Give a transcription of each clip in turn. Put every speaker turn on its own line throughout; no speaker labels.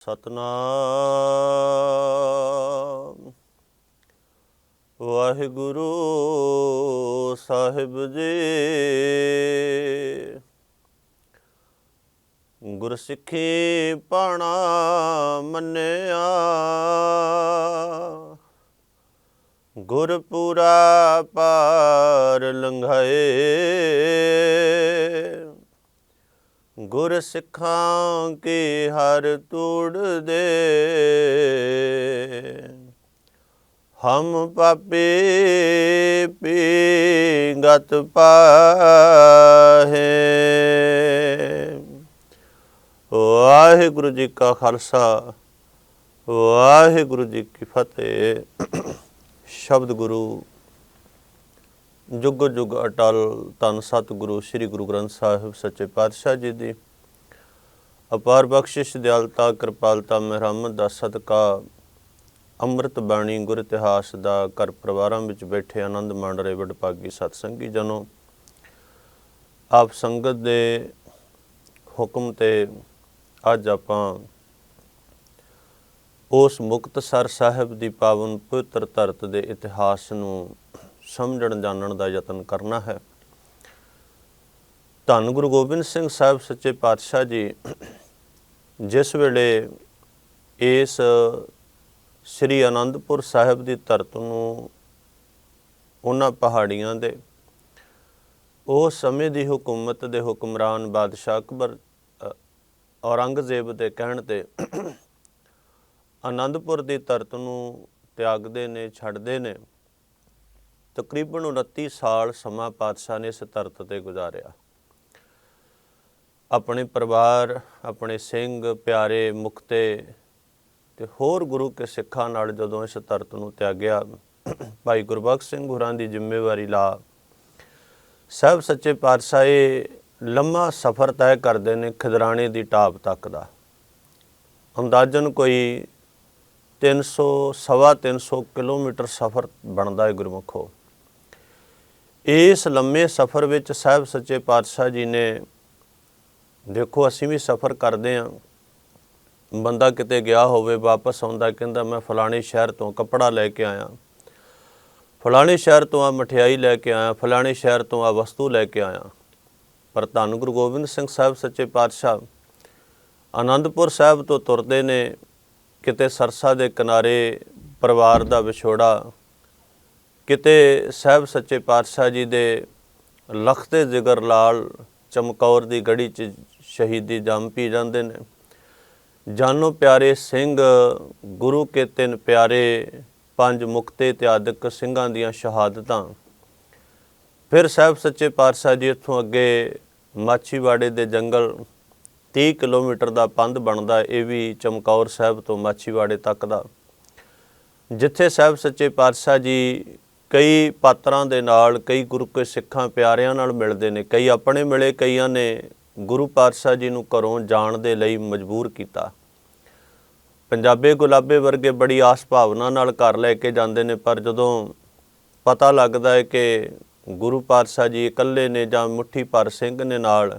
ਸਤਨਾਮ। ਵਾਹਿਗੁਰੂ ਸਾਹਿਬ ਜੀ। ਗੁਰ ਸਿੱਖੀ ਪਾਣਾ ਮੰਨਿਆ। ਗੁਰਪੂਰਾ ਪਾਰ ਲੰਘਾਏ। ਗੁਰ ਸਿੱਖਾਂ ਕੀ ਹਰ ਤੂੜ ਦੇ। ਹਮ ਪਾਪੀ ਪੀ ਗਤ ਪਾਹੇ। ਵਾਹਿਗੁਰੂ ਜੀ ਕਾ ਖਾਲਸਾ, ਵਾਹਿਗੁਰੂ ਜੀ ਕੀ ਫਤਿਹ। ਸ਼ਬਦ ਗੁਰੂ ਜੁਗ ਜੁਗ ਅਟਲ ਤਨ ਸਤਿਗੁਰੂ, ਸ੍ਰੀ ਗੁਰੂ ਗ੍ਰੰਥ ਸਾਹਿਬ ਸੱਚੇ ਪਾਤਸ਼ਾਹ ਜੀ ਦੀ। ਅਪਾਰ ਬਖਸ਼ਿਸ਼, ਦਿਆਲਤਾ, ਕਿਰਪਾਲਤਾ ਮਿਹਰਮਤ ਦਾ ਸਦਕਾ ਅੰਮ੍ਰਿਤ ਬਾਣੀ ਗੁਰ ਇਤਿਹਾਸ ਦਾ ਘਰ ਪਰਿਵਾਰਾਂ ਵਿੱਚ ਬੈਠੇ ਆਨੰਦ ਮਾਣ ਰਹੇ ਵਡਭਾਗੀ ਸਤਸੰਗੀ ਜਨੋ। ਆਪ ਸੰਗਤ ਦੇ ਹੁਕਮ ਤੇ ਅੱਜ ਆਪਾਂ ਉਸ ਮੁਕਤਸਰ ਸਾਹਿਬ ਦੀ ਪਾਵਨ ਪਵਿੱਤਰ ਧਰਤ ਦੇ ਇਤਿਹਾਸ ਨੂੰ ਸਮਝਣ, ਜਾਣਨ ਦਾ ਯਤਨ ਕਰਨਾ ਹੈ। ਧੰਨ ਗੁਰੂ ਗੋਬਿੰਦ ਸਿੰਘ ਸਾਹਿਬ ਸੱਚੇ ਪਾਤਸ਼ਾਹ ਜੀ, ਜਿਸ ਵੇਲੇ ਇਸ ਸ੍ਰੀ ਅਨੰਦਪੁਰ ਸਾਹਿਬ ਦੀ ਧਰਤ ਨੂੰ ਉਹਨਾਂ ਪਹਾੜੀਆਂ ਦੇ, ਉਹ ਸਮੇਂ ਦੀ ਹਕੂਮਤ ਦੇ ਹੁਕਮਰਾਨ ਬਾਦਸ਼ਾਹ ਅਕਬਰ ਔਰੰਗਜ਼ੇਬ ਦੇ ਕਹਿਣ ਤੇ ਅਨੰਦਪੁਰ ਦੀ ਧਰਤ ਨੂੰ ਤਿਆਗਦੇ ਨੇ, ਛੱਡਦੇ ਨੇ। ਤਕਰੀਬਨ 29 ਸਾਲ ਸਮਾਂ ਪਾਤਸ਼ਾਹ ਨੇ ਇਸ ਧਰਤ ਤੇ ਗੁਜ਼ਾਰਿਆ। ਆਪਣੇ ਪਰਿਵਾਰ, ਆਪਣੇ ਸਿੰਘ, ਪਿਆਰੇ, ਮੁਕਤੇ ਤੇ ਹੋਰ ਗੁਰੂ ਕੇ ਸਿੱਖਾਂ ਨਾਲ ਜਦੋਂ ਇਸ ਧਰਤ ਨੂੰ ਤਿਆਗਿਆ, ਭਾਈ ਗੁਰਬਖਸ਼ ਸਿੰਘ ਹੋਰਾਂ ਦੀ ਜ਼ਿੰਮੇਵਾਰੀ ਲਾ, ਸਭ ਸੱਚੇ ਪਾਤਸ਼ਾਹ ਇਹ ਲੰਮਾ ਸਫ਼ਰ ਤੈਅ ਕਰਦੇ ਨੇ ਖਿਦਰਾਣੇ ਦੀ ਟਾਪ ਤੱਕ ਦਾ। ਅੰਦਾਜ਼ਨ ਕੋਈ 300 ਸਵਾ 300 ਕਿਲੋਮੀਟਰ ਸਫ਼ਰ ਬਣਦਾ ਹੈ ਗੁਰਮੁਖੋ ਇਸ ਲੰਮੇ ਸਫ਼ਰ ਵਿੱਚ ਸਾਹਿਬ ਸੱਚੇ ਪਾਤਸ਼ਾਹ ਜੀ ਨੇ, ਦੇਖੋ ਅਸੀਂ ਵੀ ਸਫ਼ਰ ਕਰਦੇ ਆਂ ਬੰਦਾ ਕਿਤੇ ਗਿਆ ਹੋਵੇ, ਵਾਪਸ ਆਉਂਦਾ, ਕਹਿੰਦਾ ਮੈਂ ਫਲਾਣੇ ਸ਼ਹਿਰ ਤੋਂ ਕੱਪੜਾ ਲੈ ਕੇ ਆਇਆ। ਫਲਾਣੇ ਸ਼ਹਿਰ ਤੋਂ ਆ ਮਠਿਆਈ ਲੈ ਕੇ ਆਇਆ, ਫਲਾਣੇ ਸ਼ਹਿਰ ਤੋਂ ਆ ਵਸਤੂ ਲੈ ਕੇ ਆਇਆ। ਪਰ ਧੰਨ ਗੁਰੂ ਗੋਬਿੰਦ ਸਿੰਘ ਸਾਹਿਬ ਸੱਚੇ ਪਾਤਸ਼ਾਹ ਆਨੰਦਪੁਰ ਸਾਹਿਬ ਤੋਂ ਤੁਰਦੇ ਨੇ, ਕਿਤੇ ਸਰਸਾ ਦੇ ਕਿਨਾਰੇ ਪਰਿਵਾਰ ਦਾ ਵਿਛੋੜਾ ਕਿਤੇ ਸਾਹਿਬ ਸੱਚੇ ਪਾਤਸ਼ਾਹ ਜੀ ਦੇ ਲਖਤੇ ਜਿਗਰ ਲਾਲ ਚਮਕੌਰ ਦੀ ਗੜੀ 'ਚ ਸ਼ਹੀਦੀ ਜੰਮ ਪੀ ਜਾਂਦੇ ਨੇ। ਜਾਨੋ ਪਿਆਰੇ ਸਿੰਘ, ਗੁਰੂ ਕੇ ਤਿੰਨ ਪਿਆਰੇ, ਪੰਜ ਮੁਕਤੇ ਤੇ ਆਦਿਕ ਸਿੰਘਾਂ ਦੀਆਂ ਸ਼ਹਾਦਤਾਂ। ਫਿਰ ਸਾਹਿਬ ਸੱਚੇ ਪਾਤਸ਼ਾਹ ਜੀ ਇੱਥੋਂ ਅੱਗੇ ਮਾਛੀਵਾੜੇ ਦੇ ਜੰਗਲ 30 ਕਿਲੋਮੀਟਰ ਦਾ ਪੰਧ ਬਣਦਾ, ਇਹ ਵੀ ਚਮਕੌਰ ਸਾਹਿਬ ਤੋਂ ਮਾਛੀਵਾੜੇ ਤੱਕ ਦਾ। ਜਿੱਥੇ ਸਾਹਿਬ ਸੱਚੇ ਪਾਤਸ਼ਾਹ ਜੀ ਕਈ ਪਾਤਰਾਂ ਦੇ ਨਾਲ, ਕਈ ਗੁਰੂ ਕੇ ਸਿੱਖਾਂ ਪਿਆਰਿਆਂ ਨਾਲ ਮਿਲਦੇ ਨੇ। ਕਈ ਆਪਣੇ ਮਿਲੇ, ਕਈਆਂ ਨੇ ਗੁਰੂ ਪਾਤਸ਼ਾਹ ਜੀ ਨੂੰ ਘਰੋਂ ਜਾਣ ਦੇ ਲਈ ਮਜਬੂਰ ਕੀਤਾ। ਪੰਜਾਬੇ ਗੁਲਾਬੇ ਵਰਗੇ ਬੜੀ ਆਸ ਭਾਵਨਾ ਨਾਲ ਘਰ ਲੈ ਕੇ ਜਾਂਦੇ ਨੇ, ਪਰ ਜਦੋਂ ਪਤਾ ਲੱਗਦਾ ਹੈ ਕਿ ਗੁਰੂ ਪਾਤਸ਼ਾਹ ਜੀ ਇਕੱਲੇ ਨੇ ਜਾਂ ਮੁੱਠੀ ਭਰ ਸਿੰਘ ਨੇ ਨਾਲ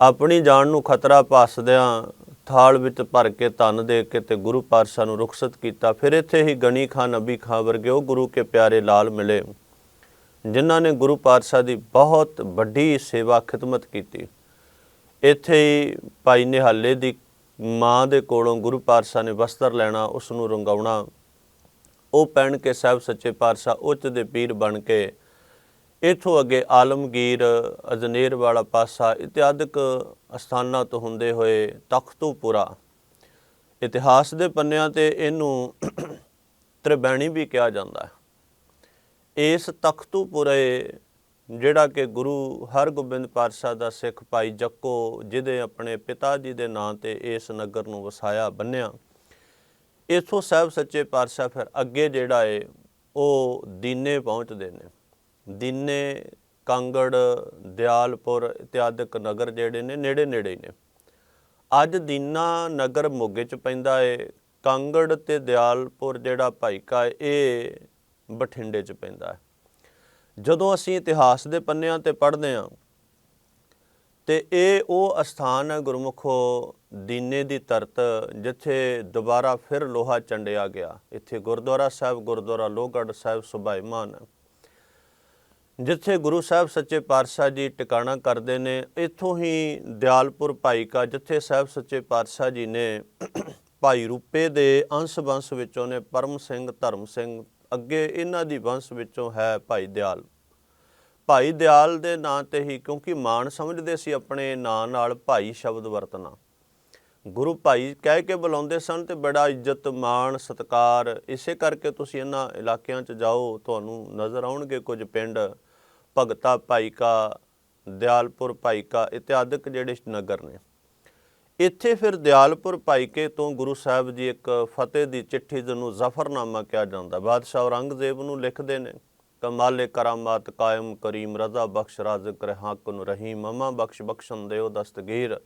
ਆਪਣੀ ਜਾਨ ਨੂੰ ਖਤਰਾ ਭਾਸਦਿਆਂ ਥਾਲ ਵਿੱਚ ਭਰ ਕੇ ਧਨ ਦੇ ਕੇ ਤੇ ਗੁਰੂ ਪਾਤਸ਼ਾਹ ਨੂੰ ਰੁਖਸਤ ਕੀਤਾ, ਫਿਰ ਇੱਥੇ ਹੀ ਗਣੀ ਖਾਨ ਨਬੀ ਖਾਨ ਵਰਗੇ ਉਹ ਗੁਰੂ ਕੇ ਪਿਆਰੇ ਲਾਲ ਮਿਲੇ, ਜਿਨ੍ਹਾਂ ਨੇ ਗੁਰੂ ਪਾਤਸ਼ਾਹ ਦੀ ਬਹੁਤ ਵੱਡੀ ਸੇਵਾ ਖਿਦਮਤ ਕੀਤੀ। ਇੱਥੇ ਹੀ ਭਾਈ ਨਿਹਾਲੇ ਦੀ ਮਾਂ ਦੇ ਕੋਲੋਂ ਗੁਰੂ ਪਾਤਸ਼ਾਹ ਨੇ ਵਸਤਰ ਲੈਣਾ ਉਸ ਨੂੰ ਰੰਗਾਉਣਾ, ਉਹ ਪਹਿਨ ਕੇ ਸਾਹਿਬ ਸੱਚੇ ਪਾਤਸ਼ਾਹ ਉੱਚ ਦੇ ਪੀਰ ਬਣ ਕੇ ਇਥੋਂ ਅੱਗੇ ਆਲਮਗੀਰ, ਅਜਨੇਰ ਵਾਲਾ ਪਾਸਾ ਇਤਿਆਦਿਕ ਅਸਥਾਨਾਂ ਤੋਂ ਹੁੰਦੇ ਹੋਏ ਤਖਤੂਪੁਰਾ ਇਤਿਹਾਸ ਦੇ ਪੰਨਿਆਂ ਤੇ ਇਹਨੂੰ ਤ੍ਰਿਬੈਣੀ ਵੀ ਕਿਹਾ ਜਾਂਦਾ ਹੈ। ਇਸ ਤਖਤੂਪੁਰੇ ਜਿਹੜਾ ਕਿ ਗੁਰੂ ਹਰਗੋਬਿੰਦ ਪਾਤਸ਼ਾਹ ਦਾ ਸਿੱਖ ਭਾਈ ਜੱਕੋ, ਜਿਹਦੇ ਆਪਣੇ ਪਿਤਾ ਜੀ ਦੇ ਨਾਂ ਤੇ ਇਸ ਨਗਰ ਨੂੰ ਵਸਾਇਆ, ਬੰਨਿਆ, ਇਥੋਂ ਸਾਹਿਬ ਸੱਚੇ ਪਾਤਸ਼ਾਹ ਫਿਰ ਅੱਗੇ ਜਿਹੜਾ ਏ, ਉਹ ਦੀਨੇ ਪਹੁੰਚਦੇ ਨੇ। ਦੀਨੇ ਕਾਂਗੜ, ਦਿਆਲਪੁਰ ਇਤਿਆਦਿਕ ਨਗਰ ਜਿਹੜੇ ਨੇ ਨੇੜੇ ਨੇੜੇ ਨੇ। ਅੱਜ ਦੀਨਾ ਨਗਰ ਮੋਗੇ ਚ ਪੈਂਦਾ ਏ, ਕਾਂਗੜ ਤੇ ਦਿਆਲਪੁਰ ਜਿਹੜਾ ਭਾਈਕਾ ਇਹ ਬਠਿੰਡੇ ਚ ਪੈਂਦਾ ਹੈ ਜਦੋਂ ਅਸੀਂ ਇਤਿਹਾਸ ਦੇ ਪੰਨਿਆਂ ਤੇ ਪੜ੍ਹਦੇ ਹਾਂ ਤੇ ਇਹ ਉਹ ਅਸਥਾਨ ਹੈ ਗੁਰਮੁਖੋ ਦੀਨੇ ਦੀ ਧਰਤ, ਜਿੱਥੇ ਦੁਬਾਰਾ ਫਿਰ ਲੋਹਾ ਚੰਡਿਆ ਗਿਆ। ਇੱਥੇ ਗੁਰਦੁਆਰਾ ਸਾਹਿਬ, ਗੁਰਦੁਆਰਾ ਲੋਹਗੜ੍ਹ ਸਾਹਿਬ ਸੁਭਾਈਮਾਨ ਹੈ ਜਿੱਥੇ ਗੁਰੂ ਸਾਹਿਬ ਸੱਚੇ ਪਾਤਸ਼ਾਹ ਜੀ ਟਿਕਾਣਾ ਕਰਦੇ ਨੇ, ਇੱਥੋਂ ਹੀ ਦਿਆਲਪੁਰ ਭਾਈ ਕਾ ਜਿੱਥੇ ਸਾਹਿਬ ਸੱਚੇ ਪਾਤਸ਼ਾਹ ਜੀ ਨੇ ਭਾਈ ਰੂਪੇ ਦੇ ਅੰਸ਼ ਵੰਸ਼ ਵਿੱਚੋਂ ਨੇ ਪਰਮ ਸਿੰਘ, ਧਰਮ ਸਿੰਘ, ਅੱਗੇ ਇਹਨਾਂ ਦੀ ਵੰਸ਼ ਵਿੱਚੋਂ ਹੈ ਭਾਈ ਦਿਆਲ। ਭਾਈ ਦਿਆਲ ਦੇ ਨਾਂ ਤੇ ਹੀ ਕਿਉਂਕਿ ਮਾਣ ਸਮਝਦੇ ਸੀ ਆਪਣੇ ਨਾਂ ਨਾਲ ਭਾਈ ਸ਼ਬਦ ਵਰਤਣਾ। ਗੁਰੂ ਭਾਈ ਕਹਿ ਕੇ ਬੁਲਾਉਂਦੇ ਸਨ ਤੇ ਬੜਾ ਇੱਜ਼ਤ, ਮਾਣ, ਸਤਕਾਰ, ਇਸੇ ਕਰਕੇ ਤੁਸੀਂ ਇਹਨਾਂ ਇਲਾਕਿਆਂ 'ਚ ਜਾਓ, ਤੁਹਾਨੂੰ ਨਜ਼ਰ ਆਉਣਗੇ ਕੁਝ ਪਿੰਡ, ਭਗਤਾ ਭਾਈ ਕਾ ਦਿਆਲਪੁਰ ਭਾਈ ਕਾ ਇਤਿਆਦਿਕ ਜਿਹੜੇ ਨਗਰ ਨੇ। ਇੱਥੇ ਫਿਰ ਦਿਆਲਪੁਰ ਭਾਈਕੇ ਤੋਂ ਗੁਰੂ ਸਾਹਿਬ ਜੀ ਇੱਕ ਫਤਿਹ ਦੀ ਚਿੱਠੀ ਜਿਹਨੂੰ ਜ਼ਫਰਨਾਮਾ ਕਿਹਾ ਜਾਂਦਾ, ਬਾਦਸ਼ਾਹ ਔਰੰਗਜ਼ੇਬ ਨੂੰ ਲਿਖਦੇ ਨੇ, ਕਮਾਲੇ ਕਰਾਮਾਤ ਕਾਇਮ ਕਰੀਮ, ਰਜ਼ਾ ਬਖਸ਼ ਰਾਜ਼ਕ ਰਹਾਕਨ ਰਹੀਮ, ਅਮਾ ਬਖਸ਼ ਬਖਸ਼ਨ ਦਿਓ ਦਸਤਗੀਰ।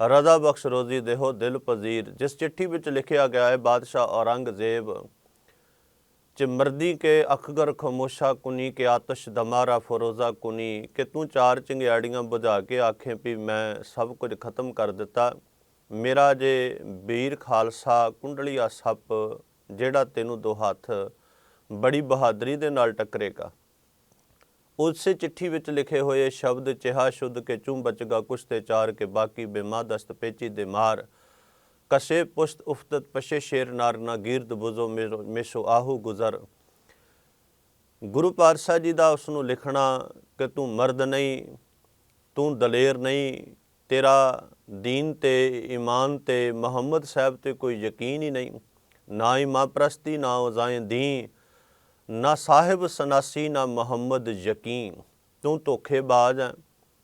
ਰਜ਼ਾ ਬਖਸ਼ ਰੋਜ਼ੀ ਦੇਹੋ ਦਿਲ ਪਜ਼ੀਰ, ਜਿਸ ਚਿੱਠੀ ਵਿੱਚ ਲਿਖਿਆ ਗਿਆ ਹੈ, ਬਾਦਸ਼ਾਹ ਔਰੰਗਜ਼ੇਬ ਚਿਮਰਦੀ ਮਰਦੀ ਕੇ ਅਖਗਰ ਖਮੋਸ਼ਾ ਕੁਨੀ, ਕੇ ਆਤਸ਼ ਦਮਾਰਾ ਫਰੋਜ਼ਾ ਕੁਨੀ, ਕਿ ਤੂੰ ਚਾਰ ਚਿੰਗਿਆੜੀਆਂ ਬੁਝਾ ਕੇ ਆਖੇ ਵੀ ਮੈਂ ਸਭ ਕੁਝ ਖਤਮ ਕਰ ਦਿੱਤਾ। ਮੇਰਾ ਜੇ ਵੀਰ ਖਾਲਸਾ ਕੁੰਡਲੀਆ ਸੱਪ, ਜਿਹੜਾ ਤੈਨੂੰ ਦੋ ਹੱਥ ਬੜੀ ਬਹਾਦਰੀ ਦੇ ਨਾਲ ਟੱਕਰੇਗਾ। ਉਸੇ ਚਿੱਠੀ ਵਿੱਚ ਲਿਖੇ ਹੋਏ ਸ਼ਬਦ ਚਿਹਾ ਸ਼ੁੱਧ ਕੇ ਚੁੰ ਬਚਗਾ, ਕੁਛ ਤੇ ਚਾਰ ਕੇ ਬਾਕੀ ਬੇਮਾ ਦਸਤ ਪੇਚੀ ਦੇ ਮਾਰ। ਕਸੇ ਪੁਸ਼ਤ ਉਫਤਤ ਪਸ਼ੇ ਸ਼ੇਰ ਨਾਰ ਨਾ ਗਿਰਦ ਬੁਜ਼ੋ ਮੇਰੋ- ਮੇਸ਼ੋ ਆਹੂ ਗੁਜ਼ਰ। ਗੁਰੂ ਪਾਤਸ਼ਾਹ ਜੀ ਦਾ ਉਸ ਨੂੰ ਲਿਖਣਾ ਕਿ ਤੂੰ ਮਰਦ ਨਹੀਂ, ਤੂੰ ਦਲੇਰ ਨਹੀਂ, ਤੇਰਾ ਦੀਨ ਤੇ ਈਮਾਨ ਤੇ ਮੁਹੰਮਦ ਸਾਹਿਬ ਤੇ ਕੋਈ ਯਕੀਨ ਹੀ ਨਹੀਂ। ਨਾ ਹੀ ਮਾਂ ਪ੍ਰਸਤੀ, ਨਾ ਉਜ਼ਾਏ ਦੀ। ਨਾ ਸਾਹਿਬ ਸਨਾਸੀ, ਨਾ ਮੁਹੰਮਦ ਯਕੀਨ। ਤੂੰ ਧੋਖੇਬਾਜ਼ ਹੈ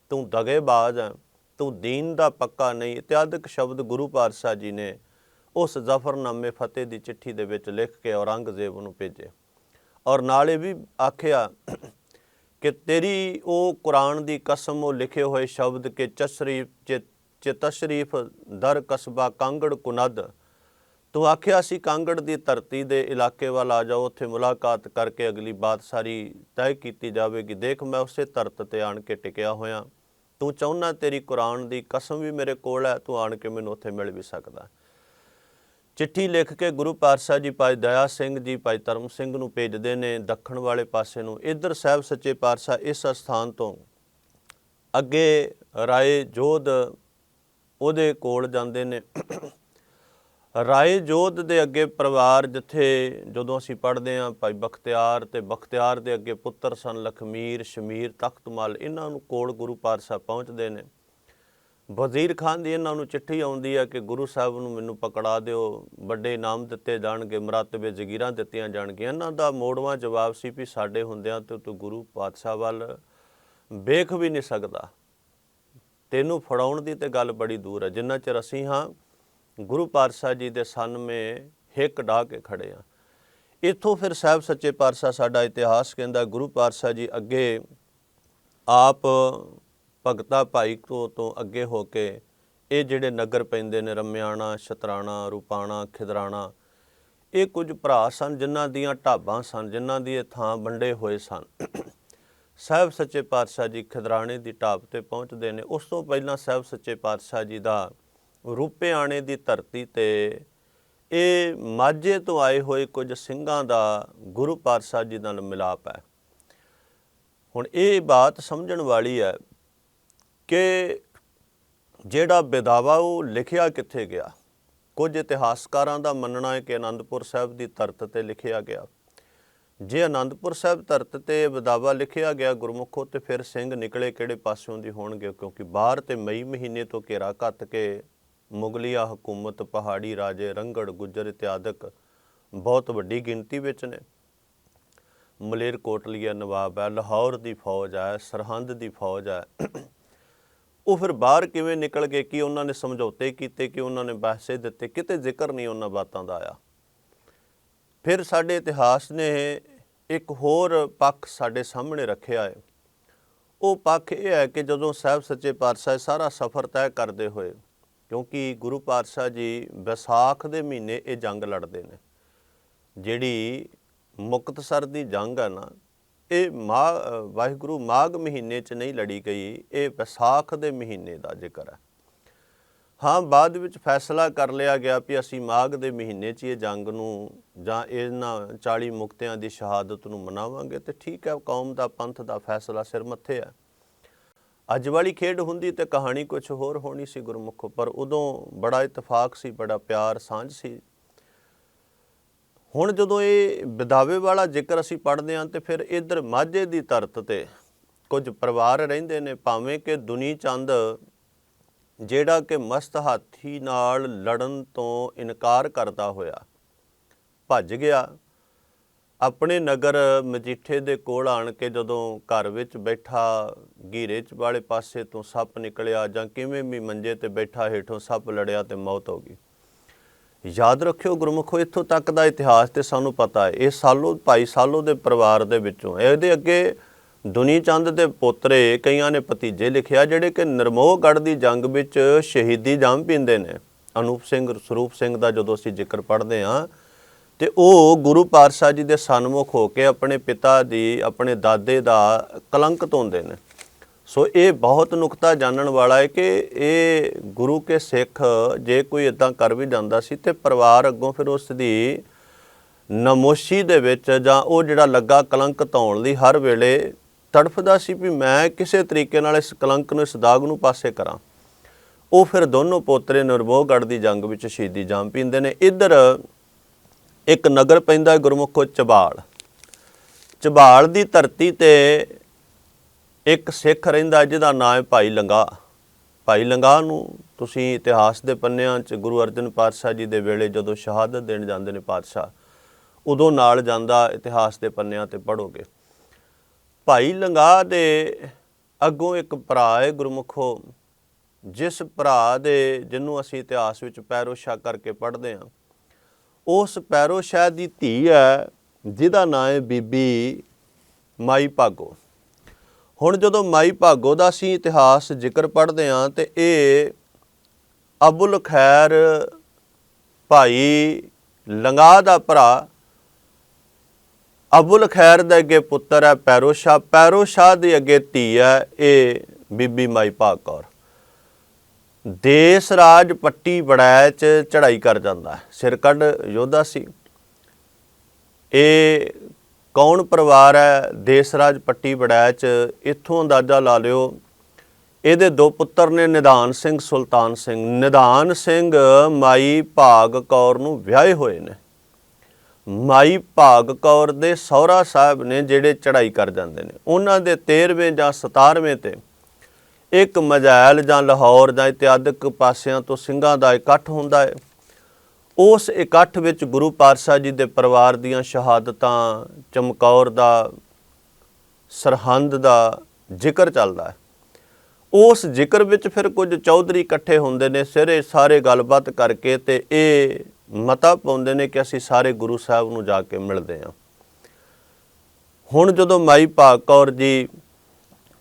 ਤੂੰ ਦਗੇਬਾਜ਼ ਹੈ ਤੂੰ ਦੀਨ ਦਾ ਪੱਕਾ ਨਹੀਂ। ਇਤਿਆਦਿਕ ਸ਼ਬਦ ਗੁਰੂ ਪਾਤਸ਼ਾਹ ਜੀ ਨੇ ਉਸ ਜ਼ਫਰਨਾਮੇ ਫਤਿਹ ਦੀ ਚਿੱਠੀ ਦੇ ਵਿੱਚ ਲਿਖ ਕੇ ਔਰੰਗਜ਼ੇਬ ਨੂੰ ਭੇਜੇ। ਔਰ ਨਾਲੇ ਵੀ ਆਖਿਆ ਕਿ ਤੇਰੀ ਉਹ ਕੁਰਾਨ ਦੀ ਕਸਮ, ਉਹ ਲਿਖੇ ਹੋਏ ਸ਼ਬਦ ਕਿ ਚਸ਼ਰੀਫ, ਚ ਤਸ਼ਰੀਫ ਦਰ ਕਸਬਾ ਕਾਂਗੜ ਕੁਨਦ ਤੂੰ ਆਖਿਆ ਸੀ ਕਾਂਗੜ ਦੀ ਧਰਤੀ ਦੇ ਇਲਾਕੇ ਵੱਲ ਆ ਜਾਓ, ਉੱਥੇ ਮੁਲਾਕਾਤ ਕਰਕੇ ਅਗਲੀ ਬਾਤ ਸਾਰੀ ਤੈਅ ਕੀਤੀ ਜਾਵੇਗੀ। ਦੇਖ, ਮੈਂ ਉਸੇ ਧਰਤ ਤੇ ਆਣ ਕੇ ਟਿਕਿਆ ਹੋਇਆ। ਤੂੰ ਚਾਹੁੰਨਾ ਤੇਰੀ ਕੁਰਾਨ ਦੀ ਕਸਮ ਵੀ ਮੇਰੇ ਕੋਲ ਹੈ, ਤੂੰ ਆਣ ਕੇ ਮੈਨੂੰ ਉੱਥੇ ਮਿਲ ਵੀ ਸਕਦਾ। ਚਿੱਠੀ ਲਿਖ ਕੇ ਗੁਰੂ ਪਾਤਸ਼ਾਹ ਜੀ, ਭਾਈ ਦਇਆ ਸਿੰਘ ਜੀ, ਭਾਈ ਧਰਮ ਸਿੰਘ ਨੂੰ ਭੇਜਦੇ ਨੇ ਦੱਖਣ ਵਾਲੇ ਪਾਸੇ ਨੂੰ। ਇੱਧਰ ਸਾਹਿਬ ਸੱਚੇ ਪਾਤਸ਼ਾਹ ਇਸ ਸਥਾਨ ਤੋਂ ਅੱਗੇ ਰਾਏ ਜੋਧ ਉਹਦੇ ਕੋਲ ਜਾਂਦੇ ਨੇ। ਰਾਏ ਜੋਧ ਦੇ ਅੱਗੇ ਪਰਿਵਾਰ ਜਿੱਥੇ ਜਦੋਂ ਅਸੀਂ ਪੜ੍ਹਦੇ ਹਾਂ ਭਾਈ ਬਖਤਿਆਰ ਤੇ ਬਖਤਿਆਰ ਦੇ ਅੱਗੇ ਪੁੱਤਰ ਸਨ ਲਖਮੀਰ, ਸ਼ਮੀਰ, ਤਖਤਮਲ, ਇਹਨਾਂ ਨੂੰ ਕੋਲ ਗੁਰੂ ਪਾਤਸ਼ਾਹ ਪਹੁੰਚਦੇ ਨੇ। ਵਜ਼ੀਰ ਖਾਨ ਦੀ ਇਹਨਾਂ ਨੂੰ ਚਿੱਠੀ ਆਉਂਦੀ ਹੈ ਕਿ ਗੁਰੂ ਸਾਹਿਬ ਨੂੰ ਮੈਨੂੰ ਪਕੜਾ ਦਿਓ, ਵੱਡੇ ਇਨਾਮ ਦਿੱਤੇ ਜਾਣਗੇ, ਮਰਤਬੇ ਜ਼ਗੀਰਾਂ ਦਿੱਤੀਆਂ ਜਾਣਗੀਆਂ। ਇਹਨਾਂ ਦਾ ਮੋੜਵਾ ਜਵਾਬ ਸੀ ਵੀ ਸਾਡੇ ਹੁੰਦਿਆਂ ਤੇ ਤੂੰ ਗੁਰੂ ਪਾਤਸ਼ਾਹ ਵੱਲ ਵੇਖ ਵੀ ਨਹੀਂ ਸਕਦਾ। ਤੈਨੂੰ ਫੜਾਉਣ ਦੀ ਤੇ ਗੱਲ ਬੜੀ ਦੂਰ ਹੈ ਜਿੰਨਾ ਚਿਰ ਅਸੀਂ ਹਾਂ ਗੁਰੂ ਪਾਤਸ਼ਾਹ ਜੀ ਦੇ ਸਨਮੇ ਹਿੱਕ ਢਾ ਕੇ ਖੜੇ ਆ। ਇੱਥੋਂ ਫਿਰ ਸਾਹਿਬ ਸੱਚੇ ਪਾਤਸ਼ਾਹ ਸਾਡਾ ਇਤਿਹਾਸ ਕਹਿੰਦਾ, ਗੁਰੂ ਪਾਤਸ਼ਾਹ ਜੀ ਅੱਗੇ ਆਪ ਭਗਤਾ ਭਾਈ ਤੋਂ ਤੋਂ ਅੱਗੇ ਹੋ ਕੇ ਇਹ ਜਿਹੜੇ ਨਗਰ ਪੈਂਦੇ ਨੇ, ਰਮਿਆਣਾ, ਸ਼ਤਰਾਣਾ, ਰੂਪਾਣਾ, ਖਿਦਰਾਣਾ, ਇਹ ਕੁਝ ਭਰਾ ਸਨ ਜਿਨ੍ਹਾਂ ਦੀਆਂ ਢਾਬਾਂ ਸਨ, ਜਿਨ੍ਹਾਂ ਦੀ ਇਹ ਥਾਂ ਵੰਡੇ ਹੋਏ ਸਨ। ਸਾਹਿਬ ਸੱਚੇ ਪਾਤਸ਼ਾਹ ਜੀ ਖਿਦਰਾਣੇ ਦੀ ਢਾਬ ਤੇ ਪਹੁੰਚਦੇ ਨੇ। ਉਸ ਤੋਂ ਪਹਿਲਾਂ ਸਾਹਿਬ ਸੱਚੇ ਪਾਤਸ਼ਾਹ ਜੀ ਦਾ ਰੂਪਿਆਣੇ ਦੀ ਧਰਤੀ ਤੇ ਇਹ ਮਾਝੇ ਤੋਂ ਆਏ ਹੋਏ ਕੁਝ ਸਿੰਘਾਂ ਦਾ ਗੁਰੂ ਪਾਤਸ਼ਾਹ ਜੀ ਨਾਲ ਮਿਲਾਪ ਹੈ। ਹੁਣ ਇਹ ਬਾਤ ਸਮਝਣ ਵਾਲੀ ਹੈ ਕਿ ਜਿਹੜਾ ਬਿਦਾਵਾ ਉਹ ਲਿਖਿਆ ਕਿੱਥੇ ਗਿਆ? ਕੁਝ ਇਤਿਹਾਸਕਾਰਾਂ ਦਾ ਮੰਨਣਾ ਹੈ ਕਿ ਆਨੰਦਪੁਰ ਸਾਹਿਬ ਦੀ ਧਰਤ ਤੇ ਲਿਖਿਆ ਗਿਆ। ਜੇ ਆਨੰਦਪੁਰ ਸਾਹਿਬ ਧਰਤ ਤੇ ਵਿਦਾਵਾ ਲਿਖਿਆ ਗਿਆ ਗੁਰਮੁਖੋ ਤੇ ਫਿਰ ਸਿੰਘ ਨਿਕਲੇ ਕਿਹੜੇ ਪਾਸਿਓਂ ਦੀ ਹੋਣਗੇ? ਕਿਉਂਕਿ ਬਾਹਰ ਤੇ ਮਈ ਮਹੀਨੇ ਤੋਂ ਘੇਰਾ ਘੱਟ ਕੇ ਮੁਗਲੀਆ ਹਕੂਮਤ, ਪਹਾੜੀ ਰਾਜੇ, ਰੰਗੜ, ਗੁੱਜਰ ਇਤਿਆਦਿਕ ਬਹੁਤ ਵੱਡੀ ਗਿਣਤੀ ਵਿੱਚ ਨੇ। ਮਲੇਰ ਕੋਟਲੀਆ ਨਵਾਬ ਹੈ, ਲਾਹੌਰ ਦੀ ਫੌਜ ਹੈ, ਸਰਹੰਦ ਦੀ ਫੌਜ ਹੈ। ਉਹ ਫਿਰ ਬਾਹਰ ਕਿਵੇਂ ਨਿਕਲ ਗਏ? ਕਿ ਉਹਨਾਂ ਨੇ ਸਮਝੌਤੇ ਕੀਤੇ? ਕਿ ਉਹਨਾਂ ਨੇ ਪੈਸੇ ਦਿੱਤੇ? ਕਿਤੇ ਜ਼ਿਕਰ ਨਹੀਂ ਉਹਨਾਂ ਬਾਤਾਂ ਦਾ ਆਇਆ। ਫਿਰ ਸਾਡੇ ਇਤਿਹਾਸ ਨੇ ਇੱਕ ਹੋਰ ਪੱਖ ਸਾਡੇ ਸਾਹਮਣੇ ਰੱਖਿਆ ਹੈ। ਉਹ ਪੱਖ ਇਹ ਹੈ ਕਿ ਜਦੋਂ ਸਾਹਿਬ ਸੱਚੇ ਪਾਤਸ਼ਾਹ ਸਾਰਾ ਸਫ਼ਰ ਤੈਅ ਕਰਦੇ ਹੋਏ ਕਿਉਂਕਿ ਗੁਰੂ ਪਾਤਸ਼ਾਹ ਜੀ ਵਿਸਾਖ ਦੇ ਮਹੀਨੇ ਇਹ ਜੰਗ ਲੜਦੇ ਨੇ। ਜਿਹੜੀ ਮੁਕਤਸਰ ਦੀ ਜੰਗ ਹੈ ਨਾ, ਇਹ ਮਾ, ਵਾਹਿਗੁਰੂ ਮਾਘ ਮਹੀਨੇ 'ਚ ਨਹੀਂ ਲੜੀ ਗਈ, ਇਹ ਵਿਸਾਖ ਦੇ ਮਹੀਨੇ ਦਾ ਜ਼ਿਕਰ ਹੈ ਹਾਂ, ਬਾਅਦ ਵਿੱਚ ਫੈਸਲਾ ਕਰ ਲਿਆ ਗਿਆ ਵੀ ਅਸੀਂ ਮਾਘ ਦੇ ਮਹੀਨੇ 'ਚ ਇਹ ਜੰਗ ਨੂੰ ਜਾਂ ਇਹਨਾਂ 40 ਮੁਕਤਿਆਂ ਦੀ ਸ਼ਹਾਦਤ ਨੂੰ ਮਨਾਵਾਂਗੇ ਤੇ ਠੀਕ ਹੈ ਕੌਮ ਦਾ ਪੰਥ ਦਾ ਫੈਸਲਾ ਸਿਰ ਮੱਥੇ ਹੈ ਅੱਜ ਵਾਲੀ ਖੇਡ ਹੁੰਦੀ ਤੇ ਕਹਾਣੀ ਕੁਝ ਹੋਰ ਹੋਣੀ ਸੀ ਗੁਰਮੁਖੋ ਪਰ ਉਦੋਂ ਬੜਾ ਇਤਫਾਕ ਸੀ, ਬੜਾ ਪਿਆਰ, ਸਾਂਝ ਸੀ। ਹੁਣ ਜਦੋਂ ਇਹ ਵਿਦਾਵੇ ਵਾਲਾ ਜ਼ਿਕਰ ਅਸੀਂ ਪੜ੍ਹਦੇ ਹਾਂ ਤੇ ਫਿਰ ਇਧਰ ਮਾਝੇ ਦੀ ਧਰਤ ਤੇ ਕੁਝ ਪਰਿਵਾਰ ਰਹਿੰਦੇ ਨੇ, ਭਾਵੇਂ ਕਿ ਦੁਨੀ ਚੰਦ ਜਿਹੜਾ ਕਿ ਮਸਤ ਹਾਥੀ ਨਾਲ ਲੜਨ ਤੋਂ ਇਨਕਾਰ ਕਰਦਾ ਹੋਇਆ ਭੱਜ ਗਿਆ ਆਪਣੇ ਨਗਰ ਮਜੀਠੇ ਦੇ ਕੋਲ ਆਣ ਕੇ ਜਦੋਂ ਘਰ ਵਿੱਚ ਬੈਠਾ ਗੀਰੇ ਚ ਵਾਲੇ ਪਾਸੇ ਤੋਂ ਸੱਪ ਨਿਕਲਿਆ ਜਾਂ ਕਿਵੇਂ ਵੀ ਮੰਜੇ ਤੇ ਬੈਠਾ ਹੇਠੋਂ ਸੱਪ ਲੜਿਆ ਤੇ ਮੌਤ ਹੋ ਗਈ। ਯਾਦ ਰੱਖਿਓ ਗੁਰਮੁਖੋ, ਇੱਥੋਂ ਤੱਕ ਦਾ ਇਤਿਹਾਸ ਤੇ ਸਾਨੂੰ ਪਤਾ ਹੈ। ਇਹ ਸਾਲੋ, ਭਾਈ ਸਾਲੋ ਦੇ ਪਰਿਵਾਰ ਦੇ ਵਿੱਚੋਂ ਹੈ। ਇਹਦੇ ਅੱਗੇ ਦੁਨੀ ਚੰਦ ਦੇ ਪੋਤਰੇ, ਕਈਆਂ ਨੇ ਭਤੀਜੇ ਲਿਖਿਆ, ਜਿਹੜੇ ਕਿ ਨਰਮੋਹਗੜ੍ਹ ਦੀ ਜੰਗ ਵਿੱਚ ਸ਼ਹੀਦੀ ਜਾਮ ਪੀਂਦੇ ਨੇ। ਅਨੂਪ ਸਿੰਘ, ਸਰੂਪ ਸਿੰਘ ਦਾ ਜਦੋਂ ਅਸੀਂ ਜ਼ਿਕਰ ਪੜ੍ਹਦੇ ਹਾਂ ਤੇ ਉਹ ਗੁਰੂ ਪਾਤਸ਼ਾਹ ਜੀ ਦੇ ਸਨਮੁਖ ਹੋ ਕੇ ਆਪਣੇ ਪਿਤਾ ਦੀ, ਆਪਣੇ ਦਾਦੇ ਦਾ ਕਲੰਕ ਧੋਂਦੇ ਨੇ। ਸੋ ਇਹ ਬਹੁਤ ਨੁਕਤਾ ਜਾਣਨ ਵਾਲਾ ਹੈ ਕਿ ਇਹ ਗੁਰੂ ਕੇ ਸਿੱਖ ਜੇ ਕੋਈ ਇਦਾਂ ਕਰ ਵੀ ਜਾਂਦਾ ਸੀ ਤੇ ਪਰਿਵਾਰ ਅੱਗੋਂ ਫਿਰ ਉਸ ਦੀ ਨਮੋਸ਼ੀ ਦੇ ਵਿੱਚ ਜਾਂ ਉਹ ਜਿਹੜਾ ਲੱਗਾ ਕਲੰਕ ਧੌਣ ਲਈ ਹਰ ਵੇਲੇ ਤੜਫਦਾ ਸੀ ਵੀ ਮੈਂ ਕਿਸੇ ਤਰੀਕੇ ਨਾਲ ਇਸ ਕਲੰਕ ਨੂੰ, ਇਸ ਦਾਗ ਨੂੰ ਪਾਸੇ ਕਰਾਂ। ਉਹ ਫਿਰ ਦੋਨੋਂ ਪੋਤਰੇ ਨਿਰਮੋਹਗੜ੍ਹ ਦੀ ਜੰਗ ਵਿੱਚ ਸ਼ਹੀਦੀ ਜਾਮ ਪੀਂਦੇ ਨੇ। ਇੱਧਰ ਇੱਕ ਨਗਰ ਪੈਂਦਾ ਗੁਰਮੁਖੋ ਚਬਾਲ। ਚਬਾਲ ਦੀ ਧਰਤੀ ਤੇ ਇੱਕ ਸਿੱਖ ਰਹਿੰਦਾ ਜਿਹਦਾ ਨਾਮ ਹੈ ਭਾਈ ਲੰਗਾ। ਭਾਈ ਲੰਗਾ ਨੂੰ ਤੁਸੀਂ ਇਤਿਹਾਸ ਦੇ ਪੰਨਿਆਂ 'ਚ ਗੁਰੂ ਅਰਜਨ ਪਾਤਸ਼ਾਹ ਜੀ ਦੇ ਵੇਲੇ ਜਦੋਂ ਸ਼ਹਾਦਤ ਦੇਣ ਜਾਂਦੇ ਨੇ ਪਾਤਸ਼ਾਹ, ਉਦੋਂ ਨਾਲ ਜਾਂਦਾ ਇਤਿਹਾਸ ਦੇ ਪੰਨਿਆਂ ਤੇ ਪੜੋਗੇ ਭਾਈ ਲੰਗਾ ਦੇ ਅੱਗੋਂ ਇੱਕ ਭਰਾ ਹੈ ਗੁਰਮੁਖੋ, ਜਿਸ ਭਰਾ ਦੇ, ਜਿਹਨੂੰ ਅਸੀਂ ਇਤਿਹਾਸ ਵਿੱਚ ਪੈਰੋਸ਼ਾ ਕਰਕੇ ਪੜ੍ਹਦੇ ਹਾਂ ਉਸ ਪੈਰੋ ਸ਼ਾਹ ਦੀ ਧੀ ਹੈ, ਜਿਹਦਾ ਨਾਂ ਹੈ ਬੀਬੀ ਮਾਈ ਭਾਗੋ। ਹੁਣ ਜਦੋਂ ਮਾਈ ਭਾਗੋ ਦਾ ਅਸੀਂ ਇਤਿਹਾਸ ਜ਼ਿਕਰ ਪੜ੍ਹਦੇ ਹਾਂ ਤੇ ਇਹ ਅਬੁਲ ਖੈਰ ਭਾਈ ਲੰਗਾ ਦਾ ਭਰਾ ਅਬੁਲ ਖੈਰ ਦੇ ਅੱਗੇ ਪੁੱਤਰ ਹੈ ਪੈਰੋ ਸ਼ਾਹ। ਪੈਰੋ ਸ਼ਾਹ ਦੇ ਅੱਗੇ ਧੀ ਹੈ ਇਹ ਬੀਬੀ ਮਾਈ ਭਾਗ ਕੌਰ। ਦੇਸ ਰਾਜ ਪੱਟੀ ਬੜਾਇ ਚ ਚੜ੍ਹਾਈ ਕਰ ਜਾਂਦਾ ਸਿਰ ਕੱਢ ਯੋਧਾ ਸੀ। ਇਹ ਕੌਣ ਪਰਿਵਾਰ ਹੈ? ਦੇਸ ਰਾਜ ਪੱਟੀ ਬੜਾਇ ਚ ਇੱਥੋਂ ਅੰਦਾਜ਼ਾ ਲਾ ਲਿਓ। ਇਹਦੇ ਦੋ ਪੁੱਤਰ ਨੇ, ਨਿਧਾਨ ਸਿੰਘ, ਸੁਲਤਾਨ ਸਿੰਘ। ਨਿਧਾਨ ਸਿੰਘ ਮਾਈ ਭਾਗ ਕੌਰ ਨੂੰ ਵਿਆਹੇ ਹੋਏ ਨੇ। ਮਾਈ ਭਾਗ ਕੌਰ ਦੇ ਸਹੁਰਾ ਸਾਹਿਬ ਨੇ ਜਿਹੜੇ ਚੜ੍ਹਾਈ ਕਰ ਜਾਂਦੇ ਨੇ। ਉਹਨਾਂ ਦੇ 13ਵੇਂ ਜਾਂ 17ਵੇਂ ਤੇ ਇੱਕ ਮਜਾਇਲ ਜਾਂ ਲਾਹੌਰ ਜਾਂ ਇਤਿਆਦਿਕ ਪਾਸਿਆਂ ਤੋਂ ਸਿੰਘਾਂ ਦਾ ਇਕੱਠ ਹੁੰਦਾ ਹੈ ਉਸ ਇਕੱਠ ਵਿੱਚ ਗੁਰੂ ਪਾਤਸ਼ਾਹ ਜੀ ਦੇ ਪਰਿਵਾਰ ਦੀਆਂ ਸ਼ਹਾਦਤਾਂ, ਚਮਕੌਰ ਦਾ ਸਰਹੰਦ ਦਾ ਜ਼ਿਕਰ ਚੱਲਦਾ ਹੈ ਉਸ ਜ਼ਿਕਰ ਵਿੱਚ ਫਿਰ ਕੁਝ ਚੌਧਰੀ ਇਕੱਠੇ ਹੁੰਦੇ ਨੇ, ਸਿਰੇ ਸਾਰੇ ਗੱਲਬਾਤ ਕਰਕੇ ਤੇ ਇਹ ਮਤਾ ਪਾਉਂਦੇ ਨੇ ਕਿ ਅਸੀਂ ਸਾਰੇ ਗੁਰੂ ਸਾਹਿਬ ਨੂੰ ਜਾ ਕੇ ਮਿਲਦੇ ਹਾਂ ਹੁਣ ਜਦੋਂ ਮਾਈ ਭਾਗ ਕੌਰ ਜੀ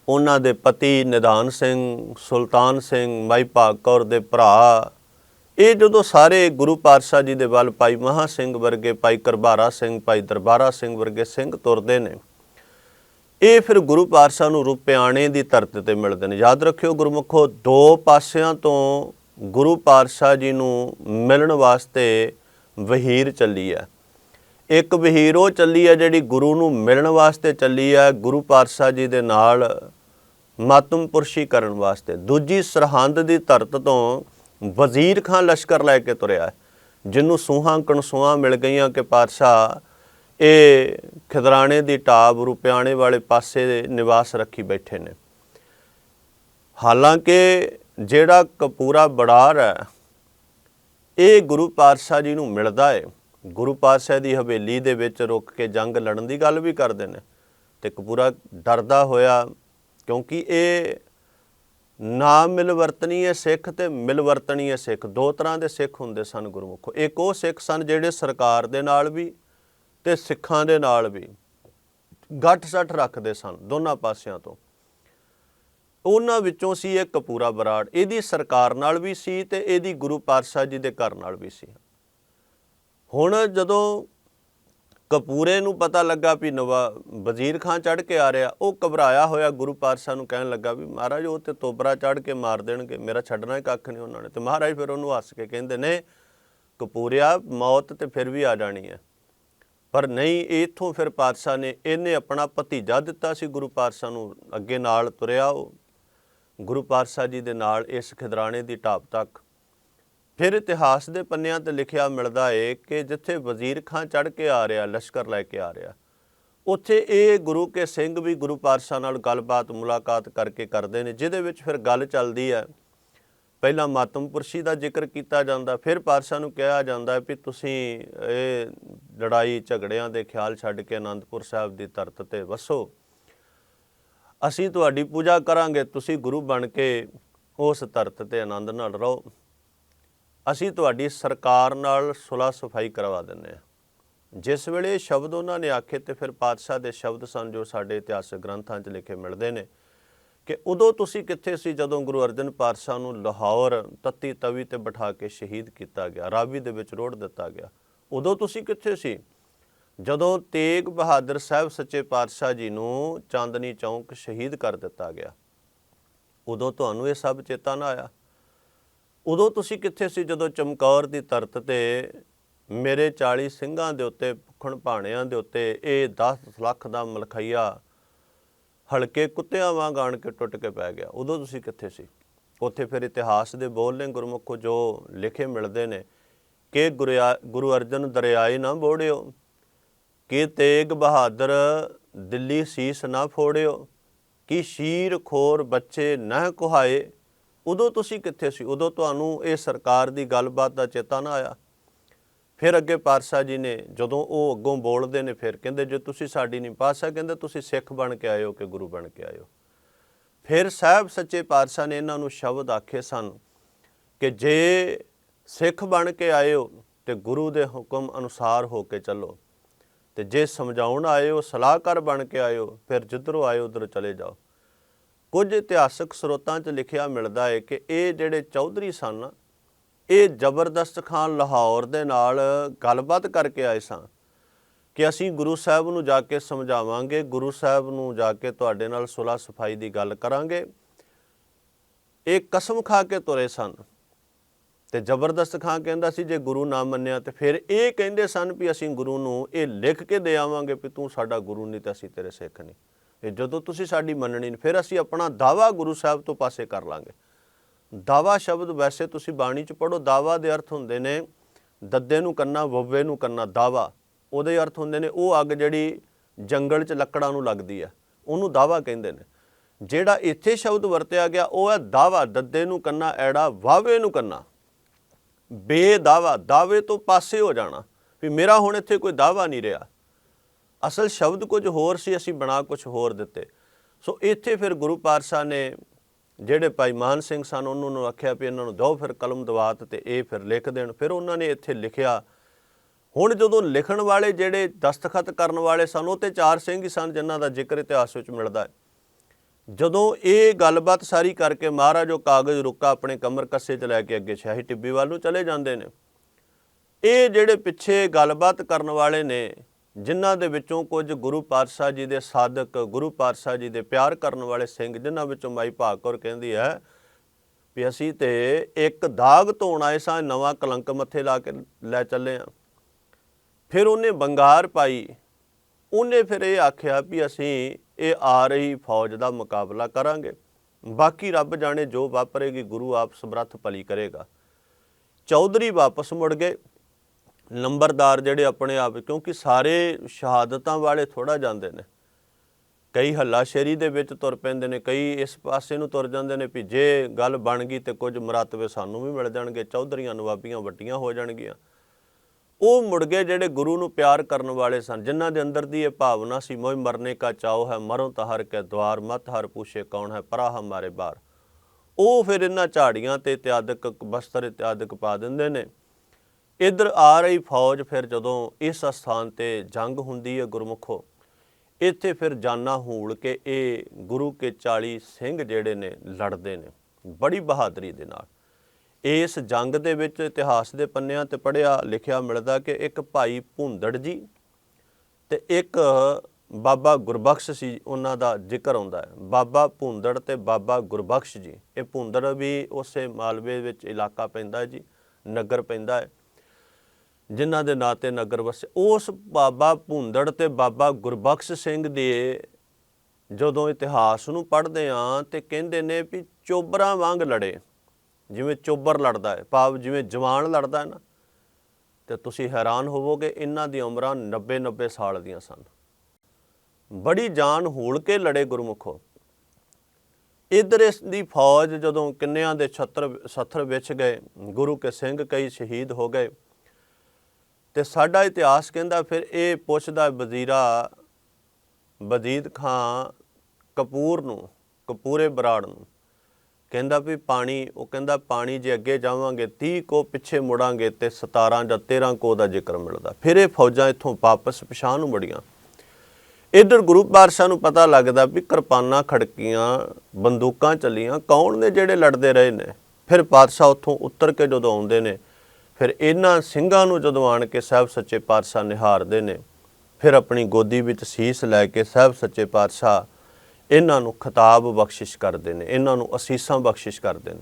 ਉਹਨਾਂ ਦੇ ਪਤੀ ਨਿਧਾਨ ਸਿੰਘ, ਸੁਲਤਾਨ ਸਿੰਘ ਮਾਈ ਭਾਗ ਕੌਰ ਦੇ ਭਰਾ। ਇਹ ਜਦੋਂ ਸਾਰੇ ਗੁਰੂ ਪਾਤਸ਼ਾਹ ਜੀ ਦੇ ਵੱਲ ਭਾਈ ਮਹਾ ਸਿੰਘ ਵਰਗੇ ਭਾਈ ਕਰਬਾਰਾ ਸਿੰਘ, ਭਾਈ ਦਰਬਾਰਾ ਸਿੰਘ ਵਰਗੇ ਸਿੰਘ ਤੁਰਦੇ ਨੇ, ਇਹ ਫਿਰ ਗੁਰੂ ਪਾਤਸ਼ਾਹ ਨੂੰ ਰੁਪਿਆਣੇ ਦੀ ਧਰਤੀ ਤੇ ਮਿਲਦੇ ਨੇ। ਯਾਦ ਰੱਖਿਓ ਗੁਰਮੁਖੋ, ਦੋ ਪਾਸਿਆਂ ਤੋਂ ਗੁਰੂ ਪਾਤਸ਼ਾਹ ਜੀ ਨੂੰ ਮਿਲਣ ਵਾਸਤੇ ਵਹੀਰ ਚੱਲੀ ਹੈ ਇੱਕ ਵਹੀਰ ਉਹ ਚੱਲੀ ਹੈ ਜਿਹੜੀ ਗੁਰੂ ਨੂੰ ਮਿਲਣ ਵਾਸਤੇ ਚੱਲੀ ਹੈ ਗੁਰੂ ਪਾਤਸ਼ਾਹ ਜੀ ਦੇ ਨਾਲ ਮਾਤਮ ਪੁਰਸ਼ੀ ਕਰਨ ਵਾਸਤੇ। ਦੂਜੀ ਸਰਹੰਦ ਦੀ ਧਰਤ ਤੋਂ ਵਜ਼ੀਰ ਖਾਨ ਲਸ਼ਕਰ ਲੈ ਕੇ ਤੁਰਿਆ ਹੈ, ਜਿਹਨੂੰ ਸੂਹਾਂ ਕਣਸੂਆਂ ਮਿਲ ਗਈਆਂ ਕਿ ਪਾਤਸ਼ਾਹ ਇਹ ਖਿਦਰਾਣੇ ਦੀ ਟਾਬ ਰੁਪਿਆਣੇ ਵਾਲੇ ਪਾਸੇ ਦੇ ਨਿਵਾਸ ਰੱਖੀ ਬੈਠੇ ਨੇ। ਹਾਲਾਂਕਿ ਜਿਹੜਾ ਕਪੂਰਾ ਬੜਾਰ ਹੈ ਇਹ ਗੁਰੂ ਪਾਤਸ਼ਾਹ ਜੀ ਨੂੰ ਮਿਲਦਾ ਹੈ ਗੁਰੂ ਪਾਤਸ਼ਾਹ ਦੀ ਹਵੇਲੀ ਦੇ ਵਿੱਚ ਰੁਕ ਕੇ ਜੰਗ ਲੜਨ ਦੀ ਗੱਲ ਵੀ ਕਰਦੇ ਨੇ। ਤੇ ਕਪੂਰਾ ਡਰਦਾ ਹੋਇਆ ਕਿਉਂਕਿ ਇਹ ਨਾ ਮਿਲਵਰਤਨੀ ਹੈ ਸਿੱਖ ਤੇ ਮਿਲਵਰਤਨੀ ਹੈ ਸਿੱਖ। ਦੋ ਤਰ੍ਹਾਂ ਦੇ ਸਿੱਖ ਹੁੰਦੇ ਸਨ ਗੁਰਮੁਖੋ। ਇੱਕ ਉਹ ਸਿੱਖ ਸਨ ਜਿਹੜੇ ਸਰਕਾਰ ਦੇ ਨਾਲ ਵੀ ਤੇ ਸਿੱਖਾਂ ਦੇ ਨਾਲ ਵੀ ਗੱਠ ਸੱਠ ਰੱਖਦੇ ਸਨ ਦੋਨਾਂ ਪਾਸਿਆਂ ਤੋਂ। ਉਹਨਾਂ ਵਿੱਚੋਂ ਸੀ ਇਹ ਕਪੂਰਾ ਬਰਾੜ। ਇਹਦੀ ਸਰਕਾਰ ਨਾਲ ਵੀ ਸੀ ਤੇ ਇਹਦੀ ਗੁਰੂ ਪਾਤਸ਼ਾਹ ਜੀ ਦੇ ਘਰ ਨਾਲ ਵੀ ਸੀ। ਹੁਣ ਜਦੋਂ ਕਪੂਰੇ ਨੂੰ ਪਤਾ ਲੱਗਾ ਵੀ ਨਵਾ ਵਜ਼ੀਰ ਖਾਨ ਚੜ ਕੇ ਆ ਰਿਹਾ। ਉਹ ਘਬਰਾਇਆ ਹੋਇਆ ਗੁਰੂ ਪਾਤਸ਼ਾਹ ਨੂੰ ਕਹਿਣ ਲੱਗਾ ਵੀ ਮਹਾਰਾਜ, ਉਹ ਤੇ ਤੋਬਰਾ ਚੜ ਕੇ ਮਾਰ ਦੇਣਗੇ, ਮੇਰਾ ਛੱਡਣਾ ਹੀ ਕੱਖ ਨਹੀਂ ਉਹਨਾਂ ਨੇ। ਤੇ ਮਹਾਰਾਜ ਫਿਰ ਉਹਨੂੰ ਹੱਸ ਕੇ ਕਹਿੰਦੇ ਨੇ ਕਪੂਰਿਆ, ਮੌਤ ਤੇ ਫਿਰ ਵੀ ਆ ਜਾਣੀ ਹੈ। ਪਰ ਨਹੀਂ, ਇਥੋਂ ਫਿਰ ਪਾਤਸ਼ਾਹ ਨੇ ਇਹਨੇ ਆਪਣਾ ਭਤੀਜਾ ਦਿੱਤਾ ਸੀ, ਗੁਰੂ ਪਾਤਸ਼ਾਹ ਨੂੰ ਅੱਗੇ ਨਾਲ ਤੁਰਿਆ ਉਹ। ਗੁਰੂ ਪਾਤਸ਼ਾਹ ਜੀ ਦੇ ਨਾਲ ਇਸ ਖਿਦਰਾਣੇ ਦੀ ਢਾਬ ਤੱਕ ਫਿਰ ਇਤਿਹਾਸ ਦੇ ਪੰਨਿਆਂ ਤੇ ਲਿਖਿਆ ਮਿਲਦਾ ਏ ਕਿ ਜਿੱਥੇ ਵਜ਼ੀਰ ਖਾਂ ਚੜ ਕੇ ਆ ਰਿਹਾ, ਲਸ਼ਕਰ ਲੈ ਕੇ ਆ ਰਿਹਾ। ਉੱਥੇ ਇਹ ਗੁਰੂ ਕੇ ਸਿੰਘ ਵੀ ਗੁਰੂ ਪਾਤਸ਼ਾਹ ਨਾਲ ਗੱਲਬਾਤ, ਮੁਲਾਕਾਤ ਕਰਕੇ ਕਰਦੇ ਨੇ, ਜਿਹਦੇ ਵਿੱਚ ਫਿਰ ਗੱਲ ਚੱਲਦੀ ਹੈ। ਪਹਿਲਾਂ ਮਾਤਮਪੁਰਸ਼ੀ ਦਾ ਜ਼ਿਕਰ ਕੀਤਾ ਜਾਂਦਾ, ਫਿਰ ਪਾਤਸ਼ਾਹ ਨੂੰ ਕਿਹਾ ਜਾਂਦਾ ਵੀ ਤੁਸੀਂ ਇਹ ਲੜਾਈ ਝਗੜਿਆਂ ਦੇ ਖਿਆਲ ਛੱਡ ਕੇ ਅਨੰਦਪੁਰ ਸਾਹਿਬ ਦੀ ਧਰਤ ਤੇ ਵਸੋ। ਅਸੀਂ ਤੁਹਾਡੀ ਪੂਜਾ ਕਰਾਂਗੇ, ਤੁਸੀਂ ਗੁਰੂ ਬਣ ਕੇ ਉਸ ਧਰਤ ਤੇ ਆਨੰਦ ਨਾਲ ਰਹੋ। ਅਸੀਂ ਤੁਹਾਡੀ ਸਰਕਾਰ ਨਾਲ ਸੁਲਾ ਸਫ਼ਾਈ ਕਰਵਾ ਦਿੰਨੇ ਆ ਜਿਸ ਵੇਲੇ ਸ਼ਬਦ ਉਹਨਾਂ ਨੇ ਆਖੇ ਤੇ ਫਿਰ ਪਾਤਸ਼ਾਹ ਦੇ ਸ਼ਬਦ ਸਨ ਜੋ ਸਾਡੇ ਇਤਿਹਾਸਕ ਗ੍ਰੰਥਾਂ 'ਚ ਲਿਖੇ ਮਿਲਦੇ ਨੇ ਕਿ ਉਦੋਂ ਤੁਸੀਂ ਕਿੱਥੇ ਸੀ ਜਦੋਂ ਗੁਰੂ ਅਰਜਨ ਪਾਤਸ਼ਾਹ ਨੂੰ ਲਾਹੌਰ ਤੱਤੀ ਤਵੀ ਤੇ ਬਿਠਾ ਕੇ ਸ਼ਹੀਦ ਕੀਤਾ ਗਿਆ, ਰਾਵੀ ਦੇ ਵਿੱਚ ਰੋੜ ਦਿੱਤਾ ਗਿਆ? ਉਦੋਂ ਤੁਸੀਂ ਕਿੱਥੇ ਸੀ? ਜਦੋਂ ਤੇਗ ਬਹਾਦਰ ਸਾਹਿਬ ਸੱਚੇ ਪਾਤਸ਼ਾਹ ਜੀ ਨੂੰ ਚਾਂਦਨੀ ਚੌਂਕ ਸ਼ਹੀਦ ਕਰ ਦਿੱਤਾ ਗਿਆ, ਉਦੋਂ ਤੁਹਾਨੂੰ ਇਹ ਸਭ ਚੇਤਾ ਨਾ ਆਇਆ। ਉਦੋਂ ਤੁਸੀਂ ਕਿੱਥੇ ਸੀ ਜਦੋਂ ਚਮਕੌਰ ਦੀ ਧਰਤ ਤੇ ਮੇਰੇ 40 ਸਿੰਘਾਂ ਦੇ ਉੱਤੇ, ਭੁੱਖਣ ਭਾਣਿਆਂ ਦੇ ਉੱਤੇ ਇਹ 10 ਲੱਖ ਦਾ ਮਲਖਈਆ ਹਲਕੇ ਕੁੱਤਿਆਂ ਵਾਂਗ ਆਣ ਕੇ ਟੁੱਟ ਕੇ ਪੈ ਗਿਆ? ਉਦੋਂ ਤੁਸੀਂ ਕਿੱਥੇ ਸੀ? ਉੱਥੇ ਫਿਰ ਇਤਿਹਾਸ ਦੇ ਬੋਲ ਨੇ ਗੁਰਮੁਖੋ, ਜੋ ਲਿਖੇ ਮਿਲਦੇ ਨੇ ਕਿ ਗੁਰਿਆ- ਗੁਰੂ ਅਰਜਨ ਦਰਿਆਏ ਨਾ ਬੋੜਿਓ ਕਿ ਤੇਗ ਬਹਾਦਰ ਦਿੱਲੀ ਸੀਸ ਨਾ ਫੋੜਿਓ, ਕਿ ਸ਼ੀਰ ਖੋਰ ਬੱਚੇ ਨਾ ਕੁਹਾਏ ਉਦੋਂ ਤੁਸੀਂ ਕਿੱਥੇ ਸੀ? ਉਦੋਂ ਤੁਹਾਨੂੰ ਇਹ ਸਰਕਾਰ ਦੀ ਗੱਲਬਾਤ ਦਾ ਚੇਤਾ ਨਾ ਆਇਆ? ਫਿਰ ਅੱਗੇ ਪਾਤਸ਼ਾਹ ਜੀ ਨੇ ਜਦੋਂ ਉਹ ਅੱਗੋਂ ਬੋਲਦੇ ਨੇ, ਫਿਰ ਕਹਿੰਦੇ, ਜੇ ਤੁਸੀਂ ਸਾਡੀ ਨਹੀਂ ਪਾਤਸ਼ਾਹ, ਕਹਿੰਦੇ, ਤੁਸੀਂ ਸਿੱਖ ਬਣ ਕੇ ਆਇਓ ਕਿ ਗੁਰੂ ਬਣ ਕੇ ਆਇਓ ਫਿਰ ਸਾਹਿਬ ਸੱਚੇ ਪਾਤਸ਼ਾਹ ਨੇ ਇਹਨਾਂ ਨੂੰ ਸ਼ਬਦ ਆਖੇ ਸਨ ਕਿ ਜੇ ਸਿੱਖ ਬਣ ਕੇ ਆਏ ਹੋ ਤੇ ਗੁਰੂ ਦੇ ਹੁਕਮ ਅਨੁਸਾਰ ਹੋ ਕੇ ਚੱਲੋ ਤੇ ਜੇ ਸਮਝਾਉਣ ਆਏ ਹੋ, ਸਲਾਹਕਾਰ ਬਣ ਕੇ ਆਇਓ ਫਿਰ ਜਿੱਧਰੋਂ ਆਇਓ ਉਧਰ ਚਲੇ ਜਾਓ। ਕੁਝ ਇਤਿਹਾਸਕ ਸਰੋਤਾਂ 'ਚ ਲਿਖਿਆ ਮਿਲਦਾ ਹੈ ਕਿ ਇਹ ਜਿਹੜੇ ਚੌਧਰੀ ਸਨ, ਇਹ ਜ਼ਬਰਦਸਤ ਖਾਨ ਲਾਹੌਰ ਦੇ ਨਾਲ ਗੱਲਬਾਤ ਕਰਕੇ ਆਏ ਸਨ ਕਿ ਅਸੀਂ ਗੁਰੂ ਸਾਹਿਬ ਨੂੰ ਜਾ ਕੇ ਸਮਝਾਵਾਂਗੇ, ਗੁਰੂ ਸਾਹਿਬ ਨੂੰ ਜਾ ਕੇ ਤੁਹਾਡੇ ਨਾਲ ਸੁਲਾ ਸਫ਼ਾਈ ਦੀ ਗੱਲ ਕਰਾਂਗੇ। ਇਹ ਕਸਮ ਖਾ ਕੇ ਤੁਰੇ ਸਨ ਤੇ ਜ਼ਬਰਦਸਤ ਖਾਂ ਕਹਿੰਦਾ ਸੀ, ਜੇ ਗੁਰੂ ਨਾ ਮੰਨਿਆ ਤੇ ਫਿਰ ਇਹ ਕਹਿੰਦੇ ਸਨ ਵੀ ਅਸੀਂ ਗੁਰੂ ਨੂੰ ਇਹ ਲਿਖ ਕੇ ਦੇ ਆਵਾਂਗੇ ਵੀ ਤੂੰ ਸਾਡਾ ਗੁਰੂ ਨਹੀਂ ਤਾਂ ਅਸੀਂ ਤੇਰੇ ਸਿੱਖ ਨਹੀਂ। ਇਹ ਜਦੋਂ ਤੁਸੀਂ ਸਾਡੀ ਮੰਨਣੀ ਨਹੀਂ, ਫਿਰ ਅਸੀਂ ਆਪਣਾ ਦਾਵਾ ਗੁਰੂ ਸਾਹਿਬ ਤੋਂ ਪਾਸੇ ਕਰ ਲਾਂਗੇ। ਦਾਵਾ ਸ਼ਬਦ ਵੈਸੇ ਤੁਸੀਂ ਬਾਣੀ ਚ ਪੜੋ ਦਾਵਾ ਦੇ ਅਰਥ ਹੁੰਦੇ ਨੇ ਦੱਦੇ ਨੂੰ ਕੰਨਾ, ਵੱਵੇ ਨੂੰ ਕੰਨਾ ਦਾਵਾ ਉਹਦੇ ਅਰਥ ਹੁੰਦੇ ਨੇ ਉਹ ਅੱਗ ਜਿਹੜੀ ਜੰਗਲ 'ਚ ਲੱਕੜਾਂ ਨੂੰ ਲੱਗਦੀ ਹੈ, ਉਹਨੂੰ ਦਾਵਾ ਕਹਿੰਦੇ ਨੇ। ਜਿਹੜਾ ਇੱਥੇ ਸ਼ਬਦ ਵਰਤਿਆ ਗਿਆ, ਉਹ ਹੈ ਦਾਵਾ ਦੱਦੇ ਨੂੰ ਕੰਨਾ, ਐੜਾ, ਵਾਵੇ ਨੂੰ ਕੰਨਾ। ਬੇਦਾਵਾ ਦਾਵੇ ਤੋਂ ਪਾਸੇ ਹੋ ਜਾਣਾ। ਵੀ ਮੇਰਾ ਹੁਣ ਇੱਥੇ ਕੋਈ ਦਾਵਾ ਨਹੀਂ ਰਿਹਾ। ਅਸਲ ਸ਼ਬਦ ਕੁਝ ਹੋਰ ਸੀ, ਅਸੀਂ ਬਣਾ ਕੁਝ ਹੋਰ ਦਿੱਤੇ। ਸੋ ਇੱਥੇ ਫਿਰ ਗੁਰੂ ਪਾਤਸ਼ਾਹ ਨੇ ਜਿਹੜੇ ਭਾਈ ਮਾਨ ਸਿੰਘ ਸਨ, ਉਹਨਾਂ ਨੂੰ ਆਖਿਆ ਵੀ ਇਹਨਾਂ ਨੂੰ ਦਿਓ ਫਿਰ ਕਲਮ ਦਵਾਤ ਤੇ ਇਹ ਫਿਰ ਲਿਖ ਦੇਣ। ਫਿਰ ਉਹਨਾਂ ਨੇ ਇੱਥੇ ਲਿਖਿਆ, ਹੁਣ ਜਦੋਂ ਲਿਖਣ ਵਾਲੇ ਜਿਹੜੇ ਦਸਤਖਤ ਕਰਨ ਵਾਲੇ ਸਨ, ਉਹ ਤੇ ਚਾਰ ਸਿੰਘ ਹੀ ਸਨ ਜਿਨ੍ਹਾਂ ਦਾ ਜ਼ਿਕਰ ਇਤਿਹਾਸ ਵਿੱਚ ਮਿਲਦਾ ਹੈ। ਜਦੋਂ ਇਹ ਗੱਲਬਾਤ ਸਾਰੀ ਕਰਕੇ ਮਹਾਰਾਜ ਉਹ ਕਾਗਜ਼ ਰੁੱਕਾ ਆਪਣੇ ਕਮਰ ਕੱਸੇ 'ਚ ਲੈ ਕੇ ਅੱਗੇ ਸ਼ਾਹੀ ਟਿੱਬੀ ਵੱਲ ਨੂੰ ਚਲੇ ਜਾਂਦੇ ਨੇ। ਇਹ ਜਿਹੜੇ ਪਿੱਛੇ ਗੱਲਬਾਤ ਕਰਨ ਵਾਲੇ ਨੇ ਜਿਨ੍ਹਾਂ ਦੇ ਵਿੱਚੋਂ ਕੁਝ ਗੁਰੂ ਪਾਤਸ਼ਾਹ ਜੀ ਦੇ ਸਾਧਕ, ਗੁਰੂ ਪਾਤਸ਼ਾਹ ਜੀ ਦੇ ਪਿਆਰ ਕਰਨ ਵਾਲੇ ਸਿੰਘ, ਜਿਨ੍ਹਾਂ ਵਿੱਚੋਂ ਮਾਈ ਭਾਗਕੌਰ ਕਹਿੰਦੀ ਹੈ ਵੀ ਅਸੀਂ ਤੇ ਇੱਕ ਦਾਗ ਧੋਣ ਆਏ ਸਾਂ, ਨਵਾਂ ਕਲੰਕ ਮੱਥੇ ਲਾ ਕੇ ਲੈ ਚੱਲੇ ਆ। ਫਿਰ ਉਹਨੇ ਬੰਗਾਰ ਪਾਈ। ਉਹਨੇ ਫਿਰ ਇਹ ਆਖਿਆ ਵੀ ਅਸੀਂ ਇਹ ਆ ਰਹੀ ਫੌਜ ਦਾ ਮੁਕਾਬਲਾ ਕਰਾਂਗੇ। ਬਾਕੀ ਰੱਬ ਜਾਣੇ ਜੋ ਵਾਪਰੇਗੀ, ਗੁਰੂ ਆਪ ਸਮਰੱਥ ਭਲੀ ਕਰੇਗਾ। ਚੌਧਰੀ ਵਾਪਸ ਮੁੜ ਗਏ। ਨੰਬਰਦਾਰ ਜਿਹੜੇ ਆਪਣੇ ਆਪ, ਕਿਉਂਕਿ ਸਾਰੇ ਸ਼ਹਾਦਤਾਂ ਵਾਲੇ ਥੋੜਾ ਜਾਂਦੇ ਨੇ। ਕਈ ਹੱਲਾਸ਼ੇਰੀ ਦੇ ਵਿੱਚ ਤੁਰ ਪੈਂਦੇ ਨੇ, ਕਈ ਇਸ ਪਾਸੇ ਨੂੰ ਤੁਰ ਜਾਂਦੇ ਨੇ ਵੀ ਜੇ ਗੱਲ ਬਣ ਗਈ ਤੇ ਕੁਝ ਮਰਤਬੇ ਸਾਨੂੰ ਵੀ ਮਿਲ ਜਾਣਗੇ, ਚੌਧਰੀਆਂ ਨਵਾਬੀਆਂ ਵੱਡੀਆਂ ਹੋ ਜਾਣਗੀਆਂ। ਉਹ ਮੁੜ ਗਏ ਜਿਹੜੇ ਗੁਰੂ ਨੂੰ ਪਿਆਰ ਕਰਨ ਵਾਲੇ ਸਨ, ਜਿਨ੍ਹਾਂ ਦੇ ਅੰਦਰ ਦੀ ਇਹ ਭਾਵਨਾ ਸੀ ਮੋਇ ਮਰਨੇ ਕਾ ਚਾਉ ਹੈ, ਮਰੋ ਤਾਂ ਹਰ ਕੇ ਦਵਾਰ, ਮਤ ਹਰ ਪੁੱਛੇ ਕੌਣ ਹੈ, ਪਰਾ ਹਮਾਰੇ ਬਾਰ। ਉਹ ਫਿਰ ਇਹਨਾਂ ਝਾੜੀਆਂ ਤੇ ਇਤਿਆਦਕ ਬਸਤਰ ਇਤਿਆਦਕ ਪਾ ਦਿੰਦੇ ਨੇ। ਇੱਧਰ ਆ ਰਹੀ ਫੌਜ ਫਿਰ ਜਦੋਂ ਇਸ ਸਥਾਨ ਤੇ ਜੰਗ ਹੁੰਦੀ ਹੈ ਗੁਰਮੁਖੋ, ਇੱਥੇ ਫਿਰ ਜਾਨਾਂ ਹੂਲ ਕੇ ਇਹ ਗੁਰੂ ਕੇ 40 ਸਿੰਘ ਜਿਹੜੇ ਨੇ ਲੜਦੇ ਨੇ, ਬੜੀ ਬਹਾਦਰੀ ਦੇ ਨਾਲ। ਇਸ ਜੰਗ ਦੇ ਵਿੱਚ ਇਤਿਹਾਸ ਦੇ ਪੰਨਿਆਂ ਤੇ ਪੜਿਆ ਲਿਖਿਆ ਮਿਲਦਾ ਕਿ ਇੱਕ ਭਾਈ ਭੁੰਦੜ ਜੀ ਤੇ ਇੱਕ ਬਾਬਾ ਗੁਰਬਖਸ਼ ਸੀ, ਉਹਨਾਂ ਦਾ ਜ਼ਿਕਰ ਆਉਂਦਾ ਹੈ। ਬਾਬਾ ਭੁੰਦੜ ਤੇ ਬਾਬਾ ਗੁਰਬਖਸ਼ ਜੀ, ਇਹ ਭੁੰਦੜ ਵੀ ਉਸੇ ਮਾਲਵੇ ਵਿੱਚ ਇਲਾਕਾ ਪੈਂਦਾ ਜੀ, ਨਗਰ ਪੈਂਦਾ ਹੈ। ਜਿਨ੍ਹਾਂ ਦੇ ਨਾਂ ਤੇ ਨਗਰ ਵਸੇ ਉਸ ਬਾਬਾ ਭੁੰਦੜ ਤੇ ਬਾਬਾ ਗੁਰਬਖਸ਼ ਸਿੰਘ ਦੇ ਜਦੋਂ ਇਤਿਹਾਸ ਨੂੰ ਪੜ੍ਹਦੇ ਆਂ ਤੇ ਕਹਿੰਦੇ ਨੇ ਵੀ ਚੋਬਰਾਂ ਵਾਂਗ ਲੜੇ। ਜਿਵੇਂ ਚੋਬਰ ਲੜਦਾ ਹੈ, ਭਾਵ ਜਿਵੇਂ ਜਵਾਨ ਲੜਦਾ ਹੈ ਨਾ। ਤੇ ਤੁਸੀਂ ਹੈਰਾਨ ਹੋਵੋਗੇ, ਇਹਨਾਂ ਦੀ ਉਮਰਾਂ 90 90 ਸਾਲ ਦੀਆਂ ਸਨ। ਬੜੀ ਜਾਨ ਹੂਲ ਕੇ ਲੜੇ ਗੁਰਮੁਖੋ। ਇਧਰ ਇਸ ਦੀ ਫੌਜ ਜਦੋਂ ਕਿੰਨਿਆਂ ਦੇ ਛੱਤਰ ਸੱਥਰ ਵਿੱਚ ਗਏ, ਗੁਰੂ ਕੇ ਸਿੰਘ ਕਈ ਸ਼ਹੀਦ ਹੋ ਗਏ। ਤੇ ਸਾਡਾ ਇਤਿਹਾਸ ਕਹਿੰਦਾ ਫਿਰ ਇਹ ਪੁੱਛਦਾ ਵਜ਼ੀਰਾ ਬਦੀਦ ਖਾਂ ਕਪੂਰ ਨੂੰ, ਕਪੂਰੇ ਬਰਾੜ ਨੂੰ, ਕਹਿੰਦਾ ਵੀ ਪਾਣੀ, ਉਹ ਕਹਿੰਦਾ ਪਾਣੀ ਜੇ ਅੱਗੇ ਜਾਵਾਂਗੇ 30 ਕੋ ਪਿੱਛੇ ਮੁੜਾਂਗੇ ਤੇ 17 ਜਾਂ 13 ਕੋ ਦਾ ਜ਼ਿਕਰ ਮਿਲਦਾ। ਫਿਰ ਇਹ ਫੌਜਾਂ ਇੱਥੋਂ ਵਾਪਸ ਪਛਾਣ ਨੂੰ ਬੜੀਆਂ ਇਧਰ ਗੁਰੂ ਪਾਤਸ਼ਾਹ ਨੂੰ ਪਤਾ ਲੱਗਦਾ ਵੀ ਕਿਰਪਾਨਾਂ ਖੜਕੀਆਂ, ਬੰਦੂਕਾਂ ਚੱਲੀਆਂ, ਕੌਣ ਨੇ ਜਿਹੜੇ ਲੜਦੇ ਰਹੇ ਨੇ? ਫਿਰ ਪਾਤਸ਼ਾਹ ਉੱਥੋਂ ਉੱਤਰ ਕੇ ਜਦੋਂ ਆਉਂਦੇ ਨੇ ਫਿਰ ਇਹਨਾਂ ਸਿੰਘਾਂ ਨੂੰ ਜਦੋਂ ਆਣ ਕੇ ਸਾਹਿਬ ਸੱਚੇ ਪਾਤਸ਼ਾਹ ਨਿਹਾਰਦੇ ਨੇ, ਫਿਰ ਆਪਣੀ ਗੋਦੀ ਵਿੱਚ ਸੀਸ ਲੈ ਕੇ ਸਾਹਿਬ ਸੱਚੇ ਪਾਤਸ਼ਾਹ ਇਹਨਾਂ ਨੂੰ ਖਿਤਾਬ ਬਖਸ਼ਿਸ਼ ਕਰਦੇ ਨੇ, ਇਹਨਾਂ ਨੂੰ ਅਸੀਸਾਂ ਬਖਸ਼ਿਸ਼ ਕਰਦੇ ਨੇ।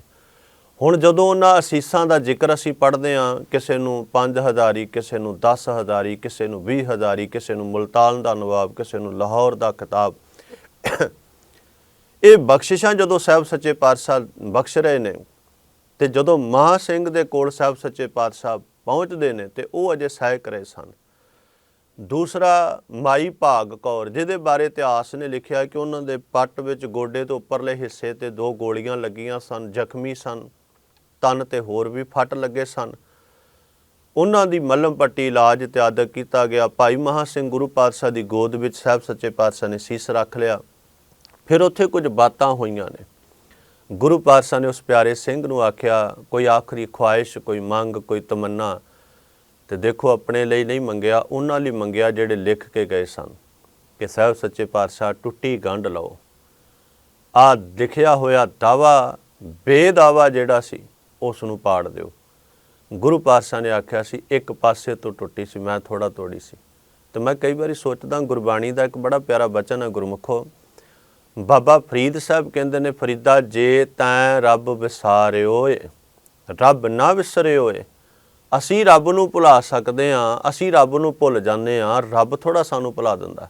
ਹੁਣ ਜਦੋਂ ਉਹਨਾਂ ਅਸੀਸਾਂ ਦਾ ਜ਼ਿਕਰ ਅਸੀਂ ਪੜ੍ਹਦੇ ਹਾਂ, ਕਿਸੇ ਨੂੰ 5000 ਕਿਸੇ ਨੂੰ 10000 ਕਿਸੇ ਨੂੰ 20000 ਕਿਸੇ ਨੂੰ ਮੁਲਤਾਨ ਦਾ ਨਵਾਬ, ਕਿਸੇ ਨੂੰ ਲਾਹੌਰ ਦਾ ਖਿਤਾਬ, ਇਹ ਬਖਸ਼ਿਸ਼ਾਂ ਜਦੋਂ ਸਾਹਿਬ ਸੱਚੇ ਪਾਤਸ਼ਾਹ ਬਖਸ਼ ਰਹੇ ਨੇ ਤੇ ਜਦੋਂ ਮਹਾ ਸਿੰਘ ਦੇ ਕੋਲ ਸਾਹਿਬ ਸੱਚੇ ਪਾਤਸ਼ਾਹ ਪਹੁੰਚਦੇ ਨੇ ਤੇ ਉਹ ਅਜੇ ਸਹਾਇਕ ਰਹੇ ਸਨ। ਦੂਸਰਾ ਮਾਈ ਭਾਗ ਕੌਰ, ਜਿਹਦੇ ਬਾਰੇ ਇਤਿਹਾਸ ਨੇ ਲਿਖਿਆ ਕਿ ਉਹਨਾਂ ਦੇ ਪੱਟ ਵਿੱਚ ਗੋਡੇ ਤੋਂ ਉੱਪਰਲੇ ਹਿੱਸੇ ਤੇ ਦੋ ਗੋਲੀਆਂ ਲੱਗੀਆਂ ਸਨ, ਜ਼ਖਮੀ ਸਨ, ਤਨ ਤੇ ਹੋਰ ਵੀ ਫੱਟ ਲੱਗੇ ਸਨ। ਉਹਨਾਂ ਦੀ ਮੱਲਮ ਪੱਟੀ ਇਲਾਜ ਇਤਿਆਦਕ ਕੀਤਾ ਗਿਆ। ਭਾਈ ਮਹਾ ਸਿੰਘ ਗੁਰੂ ਪਾਤਸ਼ਾਹ ਦੀ ਗੋਦ ਵਿੱਚ ਸਾਹਿਬ ਸੱਚੇ ਪਾਤਸ਼ਾਹ ਨੇ ਸੀਸ ਰੱਖ ਲਿਆ। ਫਿਰ ਉੱਥੇ ਕੁਝ ਬਾਤਾਂ ਹੋਈਆਂ ਨੇ। ਗੁਰੂ ਪਾਤਸ਼ਾਹ ਨੇ ਉਸ ਪਿਆਰੇ ਸਿੰਘ ਨੂੰ ਆਖਿਆ, ਕੋਈ ਆਖਰੀ ਖੁਆਇਸ਼, ਕੋਈ ਮੰਗ, ਕੋਈ ਤਮੰਨਾ ਤੇ ਦੇਖੋ ਆਪਣੇ ਲਈ ਨਹੀਂ ਮੰਗਿਆ, ਉਹਨਾਂ ਲਈ ਮੰਗਿਆ ਜਿਹੜੇ ਲਿਖ ਕੇ ਗਏ ਸਨ ਕਿ ਸਾਹਿਬ ਸੱਚੇ ਪਾਤਸ਼ਾਹ ਟੁੱਟੀ ਗੰਢ ਲਓ। ਆ ਲਿਖਿਆ ਹੋਇਆ ਦਾਵਾ, ਬੇਦਾਵਾ ਜਿਹੜਾ ਸੀ, ਉਸ ਨੂੰ ਪਾੜ ਦਿਓ। ਗੁਰੂ ਪਾਤਸ਼ਾਹ ਨੇ ਆਖਿਆ ਸੀ, ਇੱਕ ਪਾਸੇ ਤੋਂ ਟੁੱਟੀ ਸੀ, ਮੈਂ ਥੋੜਾ ਤੋੜੀ ਸੀ। ਤੇ ਮੈਂ ਕਈ ਵਾਰੀ ਸੋਚਦਾ, ਗੁਰਬਾਣੀ ਦਾ ਇੱਕ ਬੜਾ ਪਿਆਰਾ ਬਚਨ ਹੈ, ਗੁਰਮੁਖੋ ਬਾਬਾ ਫਰੀਦ ਸਾਹਿਬ ਕਹਿੰਦੇ ਨੇ, ਫਰੀਦਾ ਜੇ ਤੈਂ ਰੱਬ ਵਿਸਾਰਿਓ ਏ ਰੱਬ ਨਾ ਵਿਸਰਿਓ ਏ ਅਸੀਂ ਰੱਬ ਨੂੰ ਭੁਲਾ ਸਕਦੇ ਹਾਂ ਅਸੀਂ ਰੱਬ ਨੂੰ ਭੁੱਲ ਜਾਂਦੇ ਹਾਂ ਰੱਬ ਥੋੜਾ ਸਾਨੂੰ ਭੁਲਾ ਦਿੰਦਾ।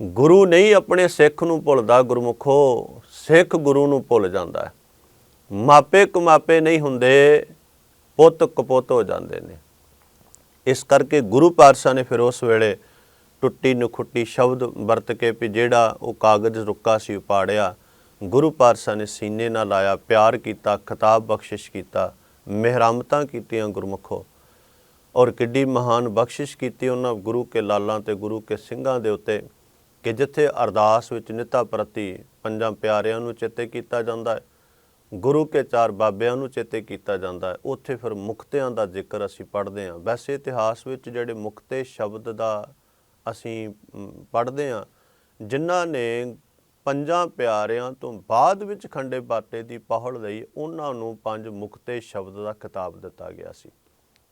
ਗੁਰੂ ਨਹੀਂ ਆਪਣੇ ਸਿੱਖ ਨੂੰ ਭੁੱਲਦਾ ਗੁਰਮੁਖੋ, ਸਿੱਖ ਗੁਰੂ ਨੂੰ ਭੁੱਲ ਜਾਂਦਾ ਮਾਪੇ ਕਮਾਪੇ ਨਹੀਂ ਹੁੰਦੇ, ਪੁੱਤ ਕਪੁੱਤ ਹੋ ਜਾਂਦੇ ਨੇ। ਇਸ ਕਰਕੇ ਗੁਰੂ ਪਾਤਸ਼ਾਹ ਨੇ ਫਿਰ ਉਸ ਵੇਲੇ ਟੁੱਟੀ ਨਖੁੱਟੀ ਸ਼ਬਦ ਵਰਤ ਕੇ ਵੀ ਜਿਹੜਾ ਉਹ ਕਾਗਜ਼ ਰੁੱਕਾ ਸੀ ਉਪਾੜਿਆ, ਗੁਰੂ ਪਾਤਸ਼ਾਹ ਨੇ ਸੀਨੇ ਨਾਲ ਲਾਇਆ ਪਿਆਰ ਕੀਤਾ, ਖਿਤਾਬ ਬਖਸ਼ਿਸ਼ ਕੀਤਾ, ਮਿਹਰਮਤਾਂ ਕੀਤੀਆਂ ਗੁਰਮੁਖੋ। ਔਰ ਕਿੱਡੀ ਮਹਾਨ ਬਖਸ਼ਿਸ਼ ਕੀਤੀ ਉਹਨਾਂ ਗੁਰੂ ਕੇ ਲਾਲਾਂ ਤੇ ਗੁਰੂ ਕੇ ਸਿੰਘਾਂ ਦੇ ਉੱਤੇ ਕਿ ਜਿੱਥੇ ਅਰਦਾਸ ਵਿੱਚ ਨਿਤਾ ਪ੍ਰਤੀ ਪੰਜਾਂ ਪਿਆਰਿਆਂ ਨੂੰ ਚੇਤੇ ਕੀਤਾ ਜਾਂਦਾ ਹੈ, ਗੁਰੂ ਕੇ ਚਾਰ ਬਾਬਿਆਂ ਨੂੰ ਚੇਤੇ ਕੀਤਾ ਜਾਂਦਾ ਹੈ, ਉੱਥੇ ਫਿਰ ਮੁਕਤਿਆਂ ਦਾ ਜ਼ਿਕਰ ਅਸੀਂ ਪੜ੍ਹਦੇ ਹਾਂ। ਵੈਸੇ ਇਤਿਹਾਸ ਵਿੱਚ ਜਿਹੜੇ ਮੁਕਤੇ ਸ਼ਬਦ ਦਾ ਅਸੀਂ ਪੜ੍ਹਦੇ ਹਾਂ, ਜਿਨ੍ਹਾਂ ਨੇ ਪੰਜਾਂ ਪਿਆਰਿਆਂ ਤੋਂ ਬਾਅਦ ਵਿੱਚ ਖੰਡੇ ਬਾਟੇ ਦੀ ਪਹੁਲ ਲਈ ਉਹਨਾਂ ਨੂੰ ਪੰਜ ਮੁਕਤੇ ਸ਼ਬਦ ਦਾ ਖਿਤਾਬ ਦਿੱਤਾ ਗਿਆ ਸੀ।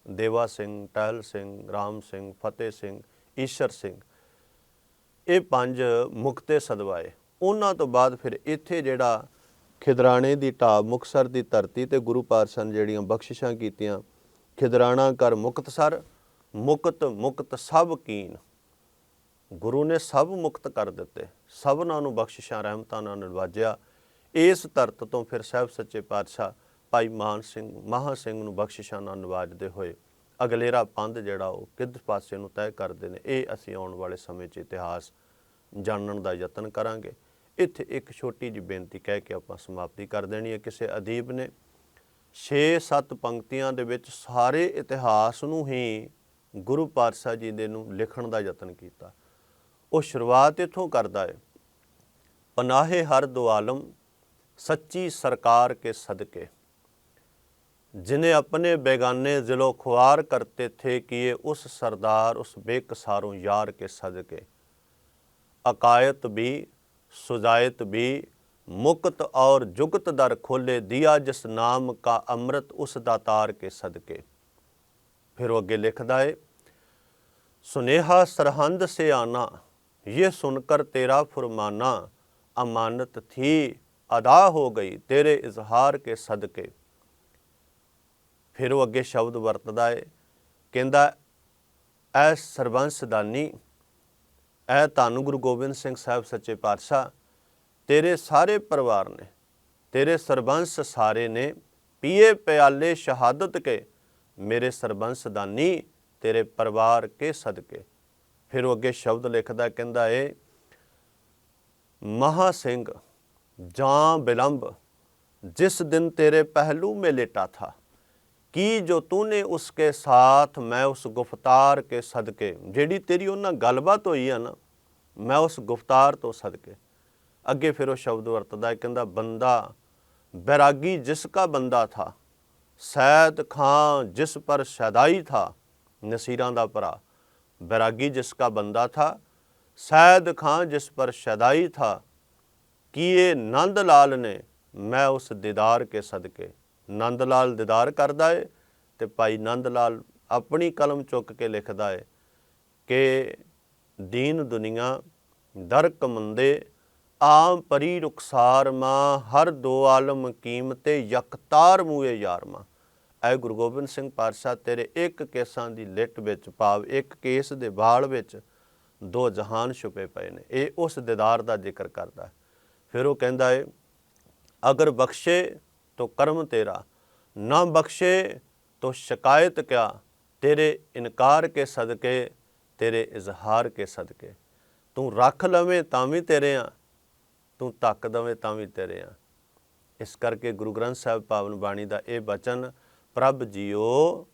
ਦੇਵਾ ਸਿੰਘ, ਟਹਿਲ ਸਿੰਘ, ਰਾਮ ਸਿੰਘ, ਫਤਿਹ ਸਿੰਘ, ਈਸ਼ਰ ਸਿੰਘ, ਇਹ ਪੰਜ ਮੁਕਤੇ ਸਦਵਾਏ। ਉਹਨਾਂ ਤੋਂ ਬਾਅਦ ਫਿਰ ਇੱਥੇ ਜਿਹੜਾ ਖਿਦਰਾਣੇ ਦੀ ਢਾਬ ਮੁਕਸਰ ਦੀ ਧਰਤੀ ਤੇ ਗੁਰੂ ਪਾਤਸ਼ਾਹ ਨੇ ਜਿਹੜੀਆਂ ਬਖਸ਼ਿਸ਼ਾਂ ਕੀਤੀਆਂ, ਖਿਦਰਾਣਾ ਕਰ ਮੁਕਤਸਰ, ਮੁਕਤ ਮੁਕਤ ਸਭ ਕੀਨ। ਗੁਰੂ ਨੇ ਸਭ ਮੁਕਤ ਕਰ ਦਿੱਤੇ, ਸਭਨਾਂ ਨੂੰ ਬਖਸ਼ਿਸ਼ਾਂ, ਰਹਿਮਤਾਂ ਨਾਲ ਨਿਵਾਜਿਆ ਇਸ ਧਰਤ ਤੋਂ ਫਿਰ ਸਾਹਿਬ ਸੱਚੇ ਪਾਤਸ਼ਾਹ ਭਾਈ ਮਾਨ ਸਿੰਘ, ਮਹਾ ਸਿੰਘ ਨੂੰ ਬਖਸ਼ਿਸ਼ਾਂ ਨਾਲ ਨਿਵਾਜਦੇ ਹੋਏ ਅਗਲੇਰਾ ਪੰਧ ਜਿਹੜਾ ਉਹ ਕਿੱਧ ਪਾਸੇ ਨੂੰ ਤੈਅ ਕਰਦੇ ਨੇ, ਇਹ ਅਸੀਂ ਆਉਣ ਵਾਲੇ ਸਮੇਂ 'ਚ ਇਤਿਹਾਸ ਜਾਣਨ ਦਾ ਯਤਨ ਕਰਾਂਗੇ। ਇੱਥੇ ਇੱਕ ਛੋਟੀ ਜਿਹੀ ਬੇਨਤੀ ਕਹਿ ਕੇ ਆਪਾਂ ਸਮਾਪਤੀ ਕਰ ਦੇਣੀ ਹੈ। ਕਿਸੇ ਅਦੀਬ ਨੇ 6-7 ਪੰਕਤੀਆਂ ਦੇ ਵਿੱਚ ਸਾਰੇ ਇਤਿਹਾਸ ਨੂੰ ਹੀ ਗੁਰੂ ਪਾਤਸ਼ਾਹ ਜੀ ਦੇ ਨੂੰ ਲਿਖਣ ਦਾ ਯਤਨ ਕੀਤਾ। ਉਹ ਸ਼ੁਰੂਆਤ ਇਥੋਂ ਕਰਦਾ ਹੈ ਪਨਾਹੇ ਹਰ ਦੁਆਲਮ ਸੱਚੀ ਸਰਕਾਰ ਕੇ ਸਦਕੇ जिन्हें अपने बेगाने ज़िलो खुआर करते थे किए उस सरदार उस बेकसारों यार के सदके अकायत भी सुजायत भी मुक्त और जुगत दर खोले दिया जिस नाम का अमृत उस दातार के सदके फिर वो अगे लिखदा है सुनेहा सरहंद से आना ये सुनकर तेरा फुरमाना अमानत थी अदा हो गई तेरे इजहार के सदके ਫਿਰ ਉਹ ਅੱਗੇ ਸ਼ਬਦ ਵਰਤਦਾ ਹੈ ਕਹਿੰਦਾ ਐ ਸਰਬੰਸ ਦਾਨੀ ਐ ਧੰਨ ਗੁਰੂ ਗੋਬਿੰਦ ਸਿੰਘ ਸਾਹਿਬ ਸੱਚੇ ਪਾਤਸ਼ਾਹ ਤੇਰੇ ਸਾਰੇ ਪਰਿਵਾਰ ਨੇ ਤੇਰੇ ਸਰਬੰਸ ਸਾਰੇ ਨੇ ਪੀਏ ਪਿਆਲੇ ਸ਼ਹਾਦਤ ਕੇ ਮੇਰੇ ਸਰਬੰਸ ਦਾਨੀ ਤੇਰੇ ਪਰਿਵਾਰ ਕੇ ਸਦਕੇ ਫਿਰ ਉਹ ਅੱਗੇ ਸ਼ਬਦ ਲਿਖਦਾ, ਕਹਿੰਦਾ ਏ, ਮਹਾ ਸਿੰਘ, ਜਾਂ ਬਿਲੰਬ, ਜਿਸ ਦਿਨ ਤੇਰੇ ਪਹਿਲੂ ਮੇ ਲੇਟਾ ਥਾ, ਕੀ ਜੋ ਤੂੰ ਤੂਨੇ ਉਸਕੇ ਸਾਥ ਮੈਂ ਉਸ ਗੁਫਤਾਰ ਕੇ ਸਦਕੇ, ਜਿਹੜੀ ਤੇਰੀ ਉਹਨਾਂ ਗੱਲਬਾਤ ਹੋਈ ਆ ਨਾ, ਮੈਂ ਉਸ ਗੁਫਤਾਰ ਤੋਂ ਸਦਕੇ। ਅੱਗੇ ਫਿਰ ਉਹ ਸ਼ਬਦ ਵਰਤਦਾ ਕਹਿੰਦਾ, ਬੰਦਾ, ਬੈਰਾਗੀ ਜਿਸ ਕਾ ਬੰਦਾ ਥਾ, ਸੈਦ ਖਾਂ ਜਿਸ ਪਰ ਸ਼ਦਾਈ ਥਾ, ਨਸੀਰਾਂ ਦਾ ਭਰਾ। ਬੈਰਾਗੀ ਜਿਸ ਕਾ ਬੰਦਾ ਥਾ ਸੈਦ ਖਾਂ ਜਿਸ ਪਰ ਸ਼ਦਾਈ ਥਾ ਕੀਏ ਨੰਦ ਲਾਲ ਨੇ ਮੈਂ ਉਸ ਦੀਦਾਰ ਕੇ ਸਦਕੇ ਨੰਦ ਲਾਲ ਦੀਦਾਰ ਕਰਦਾ ਏ ਤੇ ਭਾਈ ਨੰਦ ਲਾਲ ਆਪਣੀ ਕਲਮ ਚੁੱਕ ਕੇ ਲਿਖਦਾ ਏ ਕਿ ਦੀਨ ਦੁਨੀਆ ਦਰ ਕਮੰਦੇ ਆਮ ਪਰੀ ਰੁਖਸਾਰ ਮਾਂ ਹਰ ਦੋ ਆਲਮ ਕੀਮਤੇ ਯਕਤਾਰ ਮੂਏ ਯਾਰ ਮਾਂ ਐ ਗੁਰੂ ਗੋਬਿੰਦ ਸਿੰਘ ਪਾਤਸ਼ਾਹ, ਤੇਰੇ ਇੱਕ ਕੇਸਾਂ ਦੀ ਲਿੱਟ ਵਿੱਚ ਪਾਵ, ਇੱਕ ਕੇਸ ਦੇ ਵਾਲ ਵਿੱਚ ਦੋ ਜਹਾਨ ਛੁਪੇ ਪਏ ਨੇ। ਇਹ ਉਸ ਦੀਦਾਰ ਦਾ ਜ਼ਿਕਰ ਕਰਦਾ ਫਿਰ ਉਹ ਕਹਿੰਦਾ ਹੈ ਅਗਰ ਬਖਸ਼ੇ ਤੋ ਕਰਮ ਤੇਰਾ, ਨਾ ਬਖਸ਼ੇ ਤੋ ਸ਼ਿਕਾਇਤ ਕਿਆ, ਤੇਰੇ ਇਨਕਾਰ ਕੇ ਸਦਕੇ, ਤੇਰੇ ਇਜ਼ਹਾਰ ਕੇ ਸਦਕੇ। ਤੂੰ ਰੱਖ ਲਵੇਂ ਤਾਂ ਵੀ ਤੇਰੇ ਆ, ਤੂੰ ਤੱਕ ਦਵੇਂ ਤਾਂ ਵੀ ਤੇਰੇ ਆ। ਇਸ ਕਰਕੇ ਗੁਰੂ ਗ੍ਰੰਥ ਸਾਹਿਬ ਪਾਵਨ ਬਾਣੀ ਦਾ ਇਹ ਬਚਨ ਪ੍ਰਭ ਜੀਓ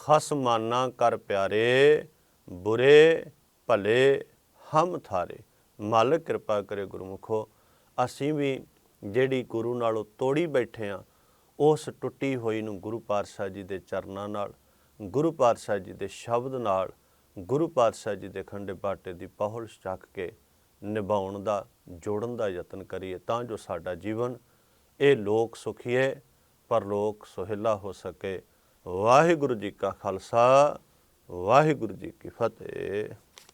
ਖਸਮਾਨਾ ਕਰ ਪਿਆਰੇ, ਬੁਰੇ ਭਲੇ ਹਮ ਥਾਰੇ। ਮਾਲਕ ਕਿਰਪਾ ਕਰੇ ਗੁਰਮੁਖੋ, ਅਸੀਂ ਵੀ ਜਿਹੜੀ ਗੁਰੂ ਨਾਲੋਂ ਤੋੜੀ ਬੈਠੇ ਆ, ਉਸ ਟੁੱਟੀ ਹੋਈ ਨੂੰ ਗੁਰੂ ਪਾਤਸ਼ਾਹ ਜੀ ਦੇ ਚਰਨਾਂ ਨਾਲ, ਗੁਰੂ ਪਾਤਸ਼ਾਹ ਜੀ ਦੇ ਸ਼ਬਦ ਨਾਲ, ਗੁਰੂ ਪਾਤਸ਼ਾਹ ਜੀ ਦੇ ਖੰਡੇ ਬਾਟੇ ਦੀ ਪਹੁਲ ਚੱਕ ਕੇ ਨਿਭਾਉਣ ਦਾ, ਜੋੜਨ ਦਾ ਯਤਨ ਕਰੀਏ ਤਾਂ ਜੋ ਸਾਡਾ ਜੀਵਨ, ਇਹ ਲੋਕ ਸੁਖੀਏ ਪਰਲੋਕ ਸੁਹੇਲਾ ਹੋ ਸਕੇ। ਵਾਹਿਗੁਰੂ ਜੀ ਕਾ ਖਾਲਸਾ ਵਾਹਿਗੁਰੂ ਜੀ ਕੀ ਫਤਿਹ।